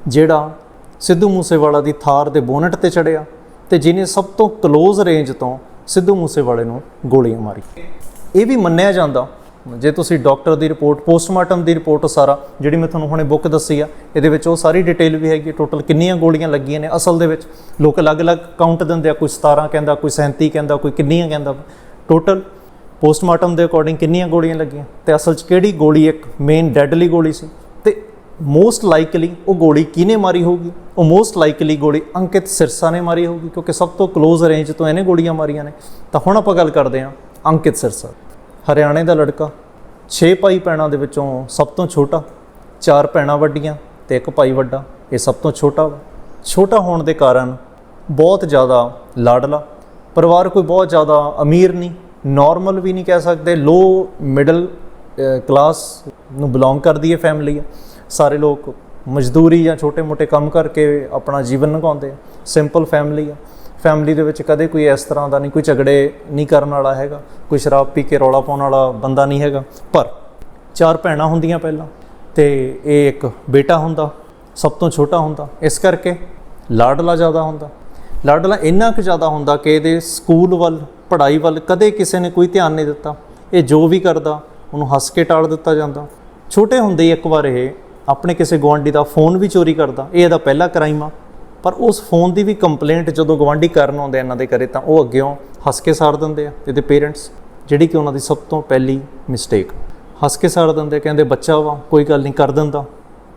ਜਿਹੜਾ ਸਿੱਧੂ ਮੂਸੇਵਾਲਾ ਦੀ ਥਾਰ ਦੇ ਬੋਨਟ ਤੇ ਚੜਿਆ ਤੇ ਜਿਹਨੇ ਸਭ ਤੋਂ ক্লোਜ਼ ਰੇਂਜ ਤੋਂ ਸਿੱਧੂ ਮੂਸੇਵਾਲੇ ਨੂੰ ਗੋਲੀਆਂ ਮਾਰੀ। ਇਹ ਵੀ ਮੰਨਿਆ ਜਾਂਦਾ। ਜੇ ਤੁਸੀਂ ਡਾਕਟਰ ਦੀ ਰਿਪੋਰਟ, ਪੋਸਟਮਾਰਟਮ ਦੀ ਰਿਪੋਰਟ ਸਾਰਾ, ਜਿਹੜੀ ਮੈਂ ਤੁਹਾਨੂੰ ਹੁਣੇ ਬੁੱਕ ਦੱਸੀ ਆ, ਇਹਦੇ ਵਿੱਚ ਉਹ ਸਾਰੀ ਡਿਟੇਲ ਵੀ ਹੈਗੀ ਟੋਟਲ ਕਿੰਨੀਆਂ ਗੋਲੀਆਂ ਲੱਗੀਆਂ ਨੇ ਅਸਲ ਦੇ ਵਿੱਚ। ਲੋਕ ਅਲੱਗ-ਅਲੱਗ ਕਾਊਂਟ ਦਿੰਦੇ ਆ, ਕੋਈ 17 ਕਹਿੰਦਾ, ਕੋਈ 37 ਕਹਿੰਦਾ, ਕੋਈ ਕਿੰਨੀਆਂ ਕਹਿੰਦਾ। ਟੋਟਲ ਪੋਸਟਮਾਰਟਮ ਦੇ ਅਕੋਰਡਿੰਗ ਕਿੰਨੀਆਂ ਗੋਲੀਆਂ ਲੱਗੀਆਂ ਤੇ ਅਸਲ 'ਚ ਕਿਹੜੀ ਗੋਲੀ ਇੱਕ ਮੇਨ ਡੈਡਲੀ ਗੋਲੀ ਸੀ? ਮੋਸਟ ਲਾਈਕਲੀ ਉਹ ਗੋਲੀ ਕਿਹਨੇ ਮਾਰੀ ਹੋਊਗੀ? ਉਹ ਮੋਸਟ ਲਾਈਕਲੀ ਗੋਲੀ ਅੰਕਿਤ ਸਿਰਸਾ ਨੇ ਮਾਰੀ ਹੋਊਗੀ, ਕਿਉਂਕਿ ਸਭ ਤੋਂ ক্লোਜ਼ ਰੇਂਜ ਤੋਂ ਇਹਨੇ ਗੋਲੀਆਂ ਮਾਰੀਆਂ ਨੇ। ਤਾਂ ਹੁਣ ਆਪਾਂ ਗੱਲ ਕਰਦੇ ਹਾਂ ਅੰਕਿਤ ਸਿਰਸਾ ਹਰਿਆਣੇ ਦਾ ਲੜਕਾ 6 ਭਾਈ ਭੈਣਾਂ ਦੇ ਵਿੱਚੋਂ ਸਭ ਤੋਂ ਛੋਟਾ, ਚਾਰ ਭੈਣਾਂ ਵੱਡੀਆਂ ਤੇ ਇੱਕ ਭਾਈ ਵੱਡਾ, ਇਹ ਸਭ ਤੋਂ ਛੋਟਾ ਵਾ। ਛੋਟਾ ਹੋਣ ਦੇ ਕਾਰਨ ਬਹੁਤ ਜ਼ਿਆਦਾ ਲਾਡਲਾ, ਪਰਿਵਾਰ ਕੋਈ ਬਹੁਤ ਜ਼ਿਆਦਾ ਅਮੀਰ ਨਹੀਂ ਨਾਰਮਲ ਵੀ ਨਹੀਂ ਕਹਿ ਸਕਦੇ ਲੋ ਮਿਡਲ ਕਲਾਸ ਨੂੰ ਬਿਲੋਂਗ ਕਰਦੀ ਹੈ ਫੈਮਿਲੀ ਸਾਰੇ ਲੋਕ ਮਜ਼ਦੂਰੀ ਜਾਂ ਛੋਟੇ-ਮੋਟੇ ਕੰਮ ਕਰਕੇ ਆਪਣਾ ਜੀਵਨ ਲੰਘਾਉਂਦੇ ਆ। ਸਿੰਪਲ ਫੈਮਿਲੀ ਆ। ਫੈਮਿਲੀ ਦੇ ਵਿੱਚ ਕਦੇ ਕੋਈ ਇਸ ਤਰ੍ਹਾਂ ਦਾ ਨਹੀਂ, ਕੋਈ ਝਗੜੇ ਨਹੀਂ ਕਰਨ ਵਾਲਾ ਹੈਗਾ। ਕੋਈ ਸ਼ਰਾਬ ਪੀ ਕੇ ਰੌਲਾ ਪਾਉਣ ਵਾਲਾ ਬੰਦਾ ਨਹੀਂ ਹੈਗਾ। ਪਰ ਚਾਰ ਭੈਣਾਂ ਹੁੰਦੀਆਂ ਪਹਿਲਾਂ ਤੇ ਇਹ ਇੱਕ ਬੇਟਾ ਹੁੰਦਾ, ਸਭ ਤੋਂ ਛੋਟਾ ਹੁੰਦਾ। ਇਸ ਕਰਕੇ ਲਾਡਲਾ ਜ਼ਿਆਦਾ ਹੁੰਦਾ। ਲਾਡਲਾ ਇੰਨਾ ਕੁ ਜ਼ਿਆਦਾ ਹੁੰਦਾ ਕਿ ਇਹਦੇ ਸਕੂਲ ਵੱਲ, ਪੜ੍ਹਾਈ ਵੱਲ ਕਦੇ ਕਿਸੇ ਨੇ ਕੋਈ ਧਿਆਨ ਨਹੀਂ ਦਿੱਤਾ। ਇਹ ਜੋ ਵੀ ਕਰਦਾ, ਉਹਨੂੰ ਹੱਸ ਕੇ ਟਾਲ ਦਿੱਤਾ ਜਾਂਦਾ। ਛੋਟੇ ਹੁੰਦੇ ਹੀ ਇੱਕ ਵਾਰ ਇਹ ਆਪਣੇ ਕਿਸੇ ਗੁਆਂਢੀ ਦਾ ਫੋਨ ਵੀ ਚੋਰੀ ਕਰਦਾ, ਇਹ ਇਹਦਾ ਪਹਿਲਾ ਕ੍ਰਾਈਮ ਆ। ਪਰ ਉਸ ਫੋਨ ਦੀ ਵੀ ਕੰਪਲੇਂਟ ਜਦੋਂ ਗਵਾਂਢੀ ਕਰਨ ਆਉਂਦੇ ਇਹਨਾਂ ਦੇ ਘਰੇ ਤਾਂ ਉਹ ਅੱਗਿਓਂ ਹੱਸ ਕੇ ਸਾੜ ਦਿੰਦੇ ਆ ਇਹਦੇ ਪੇਰੈਂਟਸ ਜਿਹੜੀ ਕਿ ਉਹਨਾਂ ਦੀ ਸਭ ਤੋਂ ਪਹਿਲੀ ਮਿਸਟੇਕ ਹੱਸ ਕੇ ਸਾੜ ਦਿੰਦੇ ਕਹਿੰਦੇ ਬੱਚਾ ਵਾ, ਕੋਈ ਗੱਲ ਨਹੀਂ ਕਰ ਦਿੰਦਾ।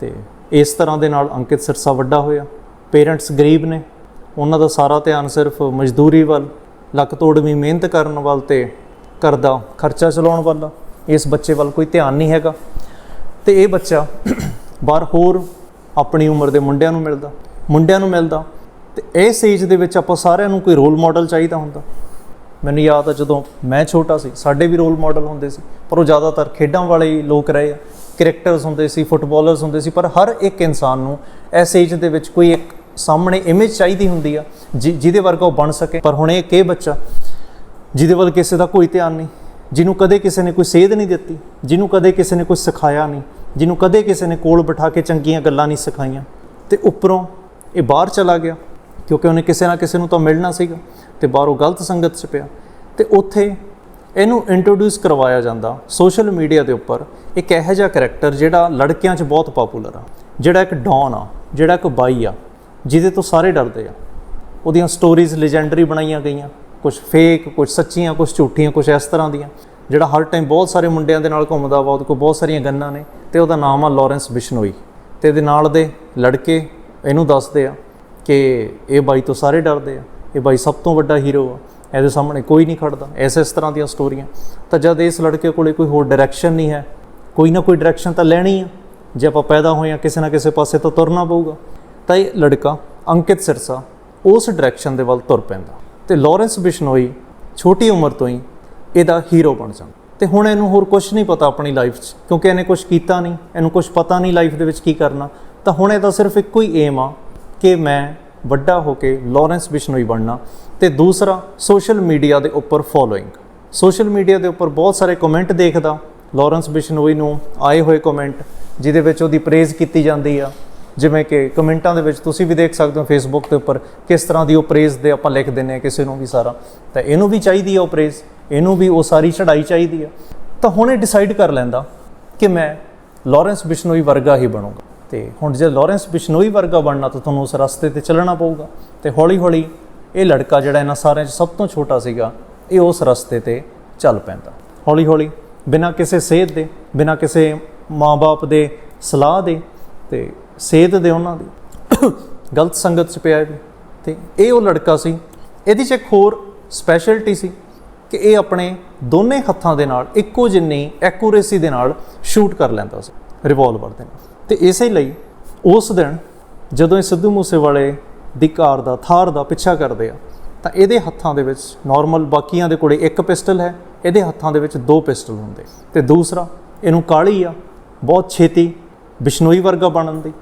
ਤੇ ਇਸ ਤਰ੍ਹਾਂ ਦੇ ਨਾਲ ਅੰਕਿਤ ਸਿਰਸਾ ਵੱਡਾ ਹੋਇਆ। ਪੇਰੈਂਟਸ ਗਰੀਬ ਨੇ, ਉਹਨਾਂ ਦਾ ਸਾਰਾ ਧਿਆਨ ਸਿਰਫ ਮਜ਼ਦੂਰੀ ਵੱਲ, ਲੱਕ ਤੋੜਵੀਂ ਮਿਹਨਤ ਕਰਨ ਵੱਲ ਤੇ ਦਾ ਖਰਚਾ ਚਲਾਉਣ ਵੱਲ ਆ। ਇਸ ਬੱਚੇ ਵੱਲ ਕੋਈ ਧਿਆਨ ਨਹੀਂ ਹੈਗਾ। ਤੇ ਇਹ ਬੱਚਾ ਬਾਹਰ ਹੋਰ ਆਪਣੀ ਉਮਰ ਦੇ ਮੁੰਡਿਆਂ ਨੂੰ ਮਿਲਦਾ, ਮੁੰਡਿਆਂ ਨੂੰ ਮਿਲਦਾ ਤੇ ਇਸ ਏਜ ਦੇ ਵਿੱਚ ਆਪਾਂ ਸਾਰਿਆਂ ਨੂੰ ਕੋਈ ਰੋਲ ਮਾਡਲ ਚਾਹੀਦਾ ਹੁੰਦਾ। ਮੈਨੂੰ ਯਾਦ ਆ ਜਦੋਂ ਮੈਂ ਛੋਟਾ ਸੀ, ਸਾਡੇ ਵੀ ਰੋਲ ਮਾਡਲ ਹੁੰਦੇ ਸੀ, ਪਰ ਉਹ ਜ਼ਿਆਦਾਤਰ ਖੇਡਾਂ ਵਾਲੇ ਹੀ ਲੋਕ ਰਹੇ ਆ। ਕ੍ਰਿਕਟਰਸ ਹੁੰਦੇ ਸੀ ਫੁੱਟਬਾਲਰਸ ਹੁੰਦੇ ਸੀ, ਪਰ ਹਰ ਇੱਕ ਇਨਸਾਨ ਨੂੰ ਇਸ ਏਜ ਦੇ ਵਿੱਚ ਕੋਈ ਇੱਕ ਸਾਹਮਣੇ ਇਮੇਜ ਚਾਹੀਦੀ ਹੁੰਦੀ ਆ, ਜਿ- ਜਿਹਦੇ ਵਰਗਾ ਉਹ ਬਣ ਸਕੇ। ਪਰ ਹੁਣ ਇਹ ਕਿ ਬੱਚਾ, ਜਿਹਦੇ ਵੱਲ ਕਿਸੇ ਦਾ ਕੋਈ ਧਿਆਨ ਨਹੀਂ, ਜਿਹਨੂੰ ਕਦੇ ਕਿਸੇ ਨੇ ਕੋਈ ਸੇਧ ਨਹੀਂ ਦਿੱਤੀ, ਜਿਹਨੂੰ ਕਦੇ ਕਿਸੇ ਨੇ ਕੁਝ ਸਿਖਾਇਆ ਨਹੀਂ ਜਿਹਨੂੰ ਕਦੇ ਕਿਸੇ ਨੇ ਕੋਲ ਬਿਠਾ ਕੇ ਚੰਗੀਆਂ ਗੱਲਾਂ ਨਹੀਂ ਸਿਖਾਈਆਂ। ਤੇ ਉੱਪਰੋਂ ਇਹ ਬਾਹਰ ਚਲਾ ਗਿਆ, ਕਿਉਂਕਿ ਉਹਨੇ ਕਿਸੇ ਨਾ ਕਿਸੇ ਨੂੰ ਤਾਂ ਮਿਲਣਾ ਸੀਗਾ ਤੇ ਬਾਹਰੋਂ ਗਲਤ ਸੰਗਤ 'ਚ ਪਿਆ ਤੇ ਉੱਥੇ ਇਹਨੂੰ ਇੰਟਰੋਡਿਊਸ ਕਰਵਾਇਆ ਜਾਂਦਾ ਸੋਸ਼ਲ ਮੀਡੀਆ ਦੇ ਉੱਪਰ ਇੱਕ ਇਹੋ ਜਿਹਾ ਕਰੈਕਟਰ ਜਿਹੜਾ ਲੜਕਿਆਂ 'ਚ ਬਹੁਤ ਪਪੂਲਰ ਆ, ਜਿਹੜਾ ਇੱਕ ਡੌਨ ਆ, ਜਿਹੜਾ ਇੱਕ ਬਾਈ ਆ, ਜਿਹਦੇ ਤੋਂ ਸਾਰੇ ਡਰਦੇ ਆ। ਉਹਦੀਆਂ ਸਟੋਰੀਜ਼ ਲੈਜੈਂਡਰੀ ਬਣਾਈਆਂ ਗਈਆਂ ਕੁਝ ਫੇਕ ਕੁਝ ਸੱਚੀਆਂ ਕੁਝ ਝੂਠੀਆਂ ਕੁਝ ਇਸ ਤਰ੍ਹਾਂ ਦੀਆਂ। ਜਿਹੜਾ ਹਰ ਟਾਈਮ ਬਹੁਤ ਸਾਰੇ ਮੁੰਡਿਆਂ ਦੇ ਨਾਲ ਘੁੰਮਦਾ ਵਾ, ਉਹਦੇ ਕੋਲ ਬਹੁਤ ਸਾਰੀਆਂ ਗੰਨਾਂ ਨੇ, ਤੇ ਉਹਦਾ ਨਾਮ ਆ ਲਾਰੈਂਸ ਬਿਸ਼ਨੋਈ। ਤੇ ਇਹਦੇ ਨਾਲ ਦੇ ਲੜਕੇ ਇਹਨੂੰ ਦੱਸਦੇ ਆ ਕਿ ਇਹ ਬਾਈ ਤੋਂ ਸਾਰੇ ਡਰਦੇ ਆ, ਇਹ ਬਾਈ ਸਭ ਤੋਂ ਵੱਡਾ ਹੀਰੋ ਆ, ਇਹਦੇ ਸਾਹਮਣੇ ਕੋਈ ਨਹੀਂ ਖੜਦਾ ਐਸ ਇਸ ਤਰ੍ਹਾਂ ਦੀਆਂ ਸਟੋਰੀਆਂ। ਤਾਂ ਜਦ ਇਸ ਲੜਕੇ ਕੋਲੇ ਕੋਈ ਹੋਰ ਡਾਇਰੈਕਸ਼ਨ ਨਹੀਂ ਹੈ, ਕੋਈ ਨਾ ਕੋਈ ਡਾਇਰੈਕਸ਼ਨ ਤਾਂ ਲੈਣੀ ਆ, ਜੇ ਆਪਾਂ ਪੈਦਾ ਹੋਏ ਆ ਕਿਸੇ ਨਾ ਕਿਸੇ ਪਾਸੇ ਤਾਂ ਤੁਰਨਾ ਪਊਗਾ। ਤਾਂ ਇਹ ਲੜਕਾ ਅੰਕਿਤ ਸਿਰਸਾ ਉਸ ਡਾਇਰੈਕਸ਼ਨ ਦੇ ਵੱਲ ਤੁਰ ਪੈਂਦਾ। ਤੇ ਲਾਰੈਂਸ ਬਿਸ਼ਨੋਈ ਛੋਟੀ ਉਮਰ ਤੋਂ ਹੀ ਇਹਦਾ ਹੀਰੋ ਬਣ ਜਾਣ। ਤੇ ਹੁਣ ਇਹਨੂੰ ਹੋਰ ਕੁਝ ਨਹੀਂ ਪਤਾ ਆਪਣੀ ਲਾਈਫ 'ਚ, ਕਿਉਂਕਿ ਇਹਨੇ ਕੁਝ ਕੀਤਾ ਨਹੀਂ, ਇਹਨੂੰ ਕੁਝ ਪਤਾ ਨਹੀਂ ਲਾਈਫ ਦੇ ਵਿੱਚ ਕੀ ਕਰਨਾ। ਤਾਂ ਹੁਣ ਇਹਦਾ ਸਿਰਫ ਇੱਕੋ ਹੀ ਏਮ ਆ ਕਿ ਮੈਂ ਵੱਡਾ ਹੋ ਕੇ ਲਾਰੈਂਸ ਬਿਸ਼ਨੋਈ ਬਣਨਾ। ਤੇ ਦੂਸਰਾ ਸੋਸ਼ਲ ਮੀਡੀਆ ਦੇ ਉੱਪਰ ਫੋਲੋਇੰਗ ਸੋਸ਼ਲ ਮੀਡੀਆ ਦੇ ਉੱਪਰ ਬਹੁਤ ਸਾਰੇ ਕਮੈਂਟ ਦੇਖਦਾ। ਲਾਰੈਂਸ ਬਿਸ਼ਨੋਈ ਨੂੰ ਆਏ ਹੋਏ ਕਮੈਂਟ ਜਿਹਦੇ ਵਿੱਚ ਉਹਦੀ ਪ੍ਰੇਜ਼ ਕੀਤੀ ਜਾਂਦੀ ਆ। ਜਿਵੇਂ ਕਿ ਕਮੈਂਟਾਂ ਦੇ ਵਿੱਚ ਤੁਸੀਂ ਵੀ ਦੇਖ ਸਕਦੇ ਹੋ ਫੇਸਬੁੱਕ ਦੇ ਉੱਪਰ ਕਿਸ ਤਰ੍ਹਾਂ ਦੀ ਉਹ ਪ੍ਰੇਜ਼ ਦੇ ਆਪਾਂ ਲਿਖ ਦਿੰਨੇ ਆ ਕਿਸੇ ਨੂੰ ਵੀ ਸਾਰਾ। ਤਾਂ ਇਹਨੂੰ ਵੀ ਚਾਹੀਦੀ ਆ ਉਹ ਪ੍ਰੇਜ਼ ਇਹਨੂੰ ਵੀ ਉਹ ਸਾਰੀ ਚੜਾਈ ਚਾਹੀਦੀ ਆ। ਤਾਂ ਹੁਣ ਇਹ ਡਿਸਾਈਡ ਕਰ ਲੈਂਦਾ ਕਿ ਮੈਂ ਲਾਰੈਂਸ ਬਿਸ਼ਨੋਈ ਵਰਗਾ ਹੀ ਬਣੂੰਗਾ। ਤੇ ਹੁਣ ਜੇ ਲਾਰੈਂਸ ਬਿਸ਼ਨੋਈ ਵਰਗਾ ਬਣਨਾ ਤਾਂ ਤੁਹਾਨੂੰ ਉਸ ਰਸਤੇ ਤੇ ਚੱਲਣਾ ਪਊਗਾ। ਤੇ ਹੌਲੀ-ਹੌਲੀ ਇਹ ਲੜਕਾ ਜਿਹੜਾ ਇਹਨਾਂ ਸਾਰਿਆਂ 'ਚ ਸਭ ਤੋਂ ਛੋਟਾ ਸੀਗਾ, ਇਹ ਉਸ ਰਸਤੇ ਤੇ ਚੱਲ ਪੈਂਦਾ। ਹੌਲੀ-ਹੌਲੀ, ਬਿਨਾਂ ਕਿਸੇ ਸੇਧ ਦੇ, ਬਿਨਾਂ ਕਿਸੇ ਮਾਂ-ਬਾਪ ਦੇ ਸਲਾਹ ਦੇ ਤੇ ਸੇਧ ਦੇ ਉਹਨਾਂ ਦੀ। ਗਲਤ ਸੰਗਤ 'ਚ ਪਿਆ ਵੀ। ਤੇ ਇਹ ਉਹ ਲੜਕਾ ਸੀ, ਇਹਦੀ 'ਚ ਇੱਕ ਹੋਰ ਸਪੈਸ਼ਲਟੀ ਸੀ। ਕਿ ਇਹ ਆਪਣੇ ਦੋਨੇ ਹੱਥਾਂ ਦੇ ਨਾਲ, ਇੱਕੋ ਜਿੰਨੀ ਐਕੂਰੇਸੀ ਦੇ ਨਾਲ ਸ਼ੂਟ ਕਰ ਲੈਂਦਾ ਸੀ ਰਿਵਾਲਵਰ ਦੇ ਨਾਲ। ਤੇ ਇਸੇ ਲਈ ਉਸ ਦਿਨ ਜਦੋਂ ਇਹ ਸਿੱਧੂ ਮੂਸੇਵਾਲੇ ਦੀ ਕਾਰ ਦਾ, ਥਾਰ ਦਾ ਪਿੱਛਾ ਕਰਦੇ ਆ, ਤਾਂ ਇਹਦੇ ਹੱਥਾਂ ਦੇ ਵਿੱਚ ਨਾਰਮਲ ਬਾਕੀਆਂ ਦੇ ਕੋਲੇ ਇੱਕ ਪਿਸਟਲ ਹੈ, ਇਹਦੇ ਹੱਥਾਂ ਦੇ ਵਿੱਚ ਦੋ ਪਿਸਟਲ ਹੁੰਦੇ। ਤੇ ਦੂਸਰਾ, ਇਹਨੂੰ ਕਾਲੀ ਆ, ਬਹੁਤ ਛੇਤੀ ਬਿਸ਼ਨੋਈ ਵਰਗਾ ਬਣਨ ਦੀ।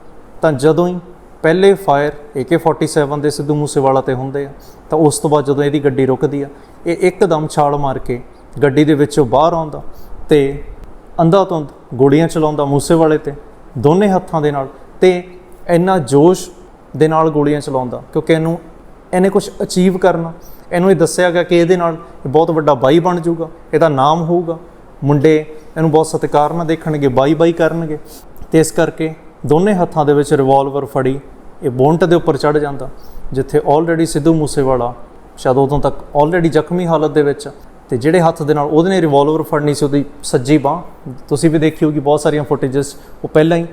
ਤਾਂ ਜਦੋਂ ਹੀ ਪਹਿਲੇ ਫਾਇਰ AK47 ਦੇ ਸਿੱਧੂ ਮੂਸੇਵਾਲਾ ਤੇ ਹੁੰਦੇ ਆ, ਤਾਂ ਉਸ ਤੋਂ ਬਾਅਦ ਜਦੋਂ ਇਹਦੀ ਗੱਡੀ ਰੁਕਦੀ ਆ, ਇਹ ਇੱਕਦਮ ਛਾਲ ਮਾਰ ਕੇ ਗੱਡੀ ਦੇ ਵਿੱਚੋਂ ਬਾਹਰ ਆਉਂਦਾ ਤੇ ਅੰਧਾਧੁੰਦ ਗੋਲੀਆਂ ਚਲਾਉਂਦਾ ਮੂਸੇਵਾਲੇ ਤੇ, ਦੋਨੇ ਹੱਥਾਂ ਦੇ ਨਾਲ ਤੇ ਇੰਨਾ ਜੋਸ਼ ਦੇ ਨਾਲ ਗੋਲੀਆਂ ਚਲਾਉਂਦਾ, ਕਿਉਂਕਿ ਇਹਨੂੰ, ਇਹਨੇ ਕੁਝ ਅਚੀਵ ਕਰਨਾ। ਇਹਨੂੰ ਇਹ ਦੱਸਿਆ ਗਿਆ ਕਿ ਇਹਦੇ ਨਾਲ ਇਹ ਬਹੁਤ ਵੱਡਾ ਬਾਈ ਬਣ ਜਾਊਗਾ, ਇਹਦਾ ਨਾਮ ਹੋਊਗਾ। ਮੁੰਡੇ ਇਹਨੂੰ ਬਹੁਤ ਸਤਿਕਾਰ ਨਾਲ ਦੇਖਣਗੇ ਬਾਈ ਬਾਈ ਕਰਨਗੇ। ਤੇ ਇਸ ਕਰਕੇ ਦੋਨੇ ਹੱਥਾਂ ਦੇ ਵਿੱਚ ਰਿਵਾਲਵਰ ਫੜੀ, ਇਹ ਬੌਂਟ ਦੇ ਉੱਪਰ ਚੜ ਜਾਂਦਾ, ਜਿੱਥੇ ਆਲਰੇਡੀ ਸਿੱਧੂ ਮੂਸੇਵਾਲਾ ਸ਼ਾਇਦ ਉਦੋਂ ਤੱਕ ਆਲਰੇਡੀ ਜ਼ਖਮੀ ਹਾਲਤ ਦੇ ਵਿੱਚ ਤੇ ਜਿਹੜੇ ਹੱਥ ਦੇ ਨਾਲ ਉਹਦੇ ਨੇ ਰਿਵਾਲਵਰ ਫੜਨੀ ਸੀ ਉਹਦੀ ਸੱਜੀ ਬਾਹ, ਤੁਸੀਂ ਵੀ ਦੇਖੀ ਹੋਗੀ ਬਹੁਤ ਸਾਰੀਆਂ ਫੁਟੇजेस ਉਹ ਪਹਿਲਾਂ ਹੀ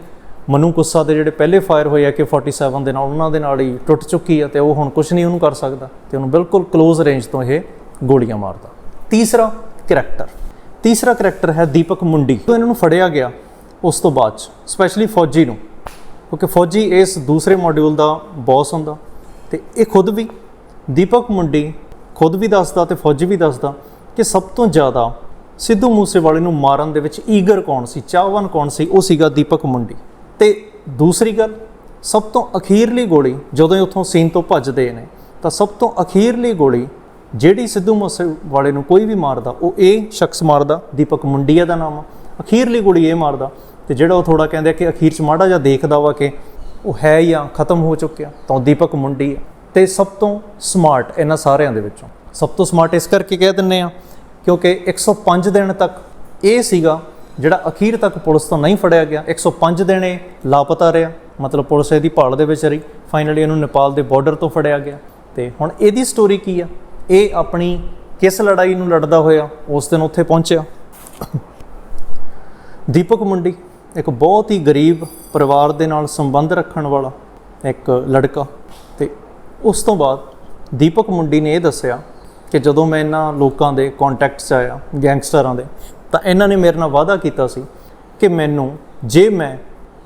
ਮਨੂ ਕੁੱਸਾ ਦੇ ਜਿਹੜੇ ਪਹਿਲੇ ਫਾਇਰ ਹੋਏ ਆ ਕਿ 47 ਦੇ ਨਾਲ, ਉਹਨਾਂ ਦੇ ਨਾਲ ਹੀ ਟੁੱਟ ਚੁੱਕੀ ਆ ਤੇ ਉਹ ਹੁਣ ਕੁਝ ਨਹੀਂ ਉਹਨੂੰ ਕਰ ਸਕਦਾ ਤੇ ਉਹਨੂੰ ਬਿਲਕੁਲ ক্লোਜ਼ ਰੇਂਜ ਤੋਂ ਇਹ ਗੋਲੀਆਂ ਮਾਰਦਾ। ਤੀਸਰਾ ਕੈਰੈਕਟਰ ਤੀਸਰਾ ਕੈਰੈਕਟਰ ਹੈ ਦੀਪਕ ਮੁੰਡੀ ਤੋਂ ਇਹਨਾਂ ਨੂੰ ਫੜਿਆ ਗਿਆ ਉਸ ਤੋਂ ਬਾਅਦ ਸਪੈਸ਼ਲੀ ਫੌਜੀ ਨੂੰ, ਕਿਉਂਕਿ ਫੌਜੀ ਇਸ ਦੂਸਰੇ ਮੋਡਿਊਲ ਦਾ ਬੌਸ ਹੁੰਦਾ ਤੇ ਇਹ ਖੁਦ ਵੀ, ਦੀਪਕ ਮੁੰਡੀ ਖੁਦ ਵੀ ਦੱਸਦਾ ਤੇ ਫੌਜੀ ਵੀ ਦੱਸਦਾ ਕਿ ਸਭ ਤੋਂ ਜ਼ਿਆਦਾ ਸਿੱਧੂ ਮੂਸੇਵਾਲੇ ਨੂੰ ਮਾਰਨ ਦੇ ਵਿੱਚ ਈਗਰ ਕੌਣ ਸੀ, ਚਾਹਵਾਨ ਕੌਣ ਸੀ, ਉਹ ਸੀਗਾ ਦੀਪਕ ਮੁੰਡੀ। ਤੇ ਦੂਸਰੀ ਗੱਲ, ਸਭ ਤੋਂ ਅਖੀਰਲੀ ਗੋਲੀ ਜਦੋਂ ਇਹ ਉੱਥੋਂ ਸੀਨ ਤੋਂ ਭੱਜਦੇ ਨੇ, ਤਾਂ ਸਭ ਤੋਂ ਅਖੀਰਲੀ ਗੋਲੀ ਜਿਹੜੀ ਸਿੱਧੂ ਮੂਸੇਵਾਲੇ ਨੂੰ ਕੋਈ ਵੀ ਮਾਰਦਾ, ਉਹ ਇਹ ਸ਼ਖਸ ਮਾਰਦਾ, ਦੀਪਕ ਮੁੰਡੀਆ ਦਾ ਨਾਮ ਆ। ਅਖੀਰਲੀ ਗੋਲੀ ਇਹ ਮਾਰਦਾ ਤੇ ਜਿਹੜਾ ਉਹ ਥੋੜਾ ਕਹਿੰਦੇ ਆ ਕਿ ਅਖੀਰ ਚ ਮਾੜਾ ਜਿਹਾ ਦੇਖਦਾ ਵਾ ਕਿ ਉਹ ਹੈ ਜਾਂ ਖਤਮ ਹੋ ਚੁੱਕਿਆ। ਤਾਂ ਉਹ ਦੀਪਕ ਮੁੰਡੀ ਆ। ਤੇ ਸਭ ਤੋਂ ਸਮਾਰਟ ਇਹਨਾਂ ਸਾਰਿਆਂ ਦੇ ਵਿੱਚੋਂ। ਸਭ ਤੋਂ ਸਮਾਰਟ ਇਸ ਕਰਕੇ ਕਹਿ ਦਿੰਨੇ ਆ, ਕਿਉਂਕਿ 105 ਦਿਨ ਤੱਕ ਇਹ ਸੀਗਾ ਜਿਹੜਾ ਅਖੀਰ ਤੱਕ ਪੁਲਿਸ ਤੋਂ ਨਹੀਂ ਫੜਿਆ ਗਿਆ। 105 ਦਿਨ ਇਹ ਲਾਪਤਾ ਰਿਹਾ। ਮਤਲਬ ਪੁਲਿਸ ਇਹਦੀ ਭਾਲ ਦੇ ਵਿੱਚ ਰਹੀ। ਫਾਈਨਲੀ ਇਹਨੂੰ ਨੇਪਾਲ ਦੇ ਬਾਰਡਰ ਤੋਂ ਫੜਿਆ ਗਿਆ। ਤੇ ਹੁਣ ਇਹਦੀ ਸਟੋਰੀ ਕੀ ਆ? ਇਹ ਆਪਣੀ ਕਿਸ ਲੜਾਈ ਨੂੰ ਲੜਦਾ ਹੋਇਆ ਉਸ ਦਿਨ ਉੱਥੇ ਪਹੁੰਚਿਆ। ਦੀਪਕ ਮੁੰਡੀ। ਇੱਕ ਬਹੁਤ ਹੀ ਗਰੀਬ ਪਰਿਵਾਰ ਦੇ ਨਾਲ ਸੰਬੰਧ ਰੱਖਣ ਵਾਲਾ ਇੱਕ ਲੜਕਾ ਤੇ ਉਸ ਤੋਂ ਬਾਅਦ ਦੀਪਕ ਮੁੰਡੀ ਨੇ ਇਹ ਦੱਸਿਆ ਕਿ ਜਦੋਂ ਮੈਂ ਇਹਨਾਂ ਲੋਕਾਂ ਦੇ ਕੰਟੈਕਟ 'ਚ ਆਇਆ ਗੈਂਗਸਟਰਾਂ ਦੇ, ਤਾਂ ਇਹਨਾਂ ਨੇ ਮੇਰੇ ਨਾਲ ਵਾਅਦਾ ਕੀਤਾ ਸੀ ਕਿ ਮੈਨੂੰ ਜੇ ਮੈਂ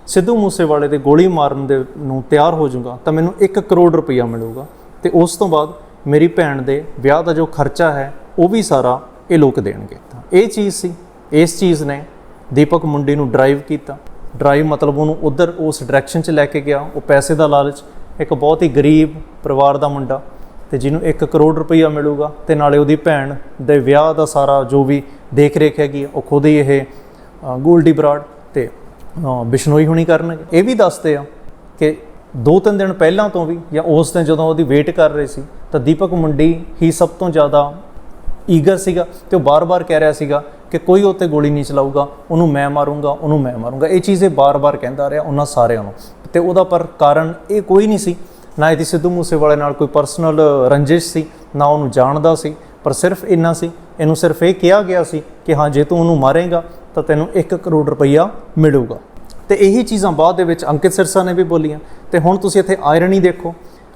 ਸਿੱਧੂ ਮੂਸੇਵਾਲੇ ਦੇ ਗੋਲੀ ਮਾਰਨ ਦੇ ਨੂੰ ਤਿਆਰ ਹੋ ਜਾਊਗਾ, ਤਾਂ ਮੈਨੂੰ 1 ਕਰੋੜ ਰੁਪਈਆ ਮਿਲੂਗਾ ਤੇ ਉਸ ਤੋਂ ਬਾਅਦ ਮੇਰੀ ਭੈਣ ਦੇ ਵਿਆਹ ਦਾ ਜੋ ਖਰਚਾ ਹੈ, ਉਹ ਵੀ ਸਾਰਾ ਇਹ ਲੋਕ ਦੇਣਗੇ। ਤਾਂ ਇਹ ਚੀਜ਼ ਸੀ, ਇਸ ਚੀਜ਼ ਨੇ ਦੀਪਕ ਮੁੰਡੀ ਨੂੰ ਡਰਾਈਵ ਕੀਤਾ। ਡਰਾਈਵ ਮਤਲਬ ਉਹਨੂੰ ਉਧਰ ਉਸ ਡਾਇਰੈਕਸ਼ਨ 'ਚ ਲੈ ਕੇ ਗਿਆ। ਉਹ ਪੈਸੇ ਦਾ ਲਾਲਚ, ਇੱਕ ਬਹੁਤ ਹੀ ਗਰੀਬ ਪਰਿਵਾਰ ਦਾ ਮੁੰਡਾ ਤੇ ਜਿਹਨੂੰ 1 ਕਰੋੜ ਰੁਪਈਆ ਮਿਲੂਗਾ ਤੇ ਨਾਲੇ ਉਹਦੀ ਭੈਣ ਦੇ ਵਿਆਹ ਦਾ ਸਾਰਾ ਜੋ ਵੀ ਦੇਖ ਰੇਖ ਹੈਗੀ ਉਹ ਖੁਦ ਹੀ ਇਹ ਗੋਲਡੀ ਬਰਾਡ ਤੇ ਬਿਸ਼ਨੋਈ ਹੁਣੀ ਕਰਨਗੇ। ਇਹ ਵੀ ਦੱਸਦੇ ਆ ਕਿ ਦੋ ਤਿੰਨ ਦਿਨ ਪਹਿਲਾਂ ਤੋਂ ਵੀ ਜਾਂ ਉਸ ਦਿਨ ਜਦੋਂ ਉਹਦੀ ਵੇਟ ਕਰ ਰਹੇ ਸੀ ਤਾਂ ਦੀਪਕ ਮੁੰਡੀ ਹੀ ਸਭ ਤੋਂ ਜ਼ਿਆਦਾ ਈਗਰ ਸੀਗਾ ਤੇ ਉਹ ਬਾਰ-ਬਾਰ ਕਹਿ ਰਿਹਾ ਸੀਗਾ ਕਿ ਕੋਈ ਉਹ 'ਤੇ ਗੋਲੀ ਨਹੀਂ ਚਲਾਊਗਾ, ਉਹਨੂੰ ਮੈਂ ਮਾਰੂੰਗਾ, ਉਹਨੂੰ ਮੈਂ ਮਾਰੂੰਗਾ। ਇਹ ਚੀਜ਼ ਇਹ ਬਾਰ-ਬਾਰ ਕਹਿੰਦਾ ਰਿਹਾ ਉਹਨਾਂ ਸਾਰਿਆਂ ਨੂੰ। ਤੇ ਉਹਦਾ ਪਰ ਕਾਰਨ ਇਹ ਕੋਈ ਨਹੀਂ ਸੀ। ਨਾ ਇਹਦੀ ਸਿੱਧੂ ਮੂਸੇਵਾਲੇ ਨਾਲ ਕੋਈ ਪਰਸਨਲ ਰੰਜਿਸ਼ ਸੀ, ਨਾ ਉਹਨੂੰ ਜਾਣਦਾ ਸੀ, ਪਰ ਸਿਰਫ ਇੰਨਾ ਸੀ। ਇਹਨੂੰ ਸਿਰਫ ਇਹ ਕਿਹਾ ਗਿਆ ਸੀ ਕਿ ਹਾਂ, ਜੇ ਤੂੰ ਉਹਨੂੰ ਮਾਰੇਗਾ, ਤਾਂ ਤੈਨੂੰ 1 ਕਰੋੜ ਰੁਪਈਆ ਮਿਲੂਗਾ। ਤੇ ਇਹੀ ਚੀਜ਼ਾਂ ਬਾਅਦ ਦੇ ਵਿੱਚ ਅੰਕਿਤ ਸਿਰਸਾ ਨੇ ਵੀ ਬੋਲੀਆਂ। ਤੇ ਹੁਣ ਤੁਸੀਂ ਇੱਥੇ ਆਇਰਨੀ ਦੇਖੋ।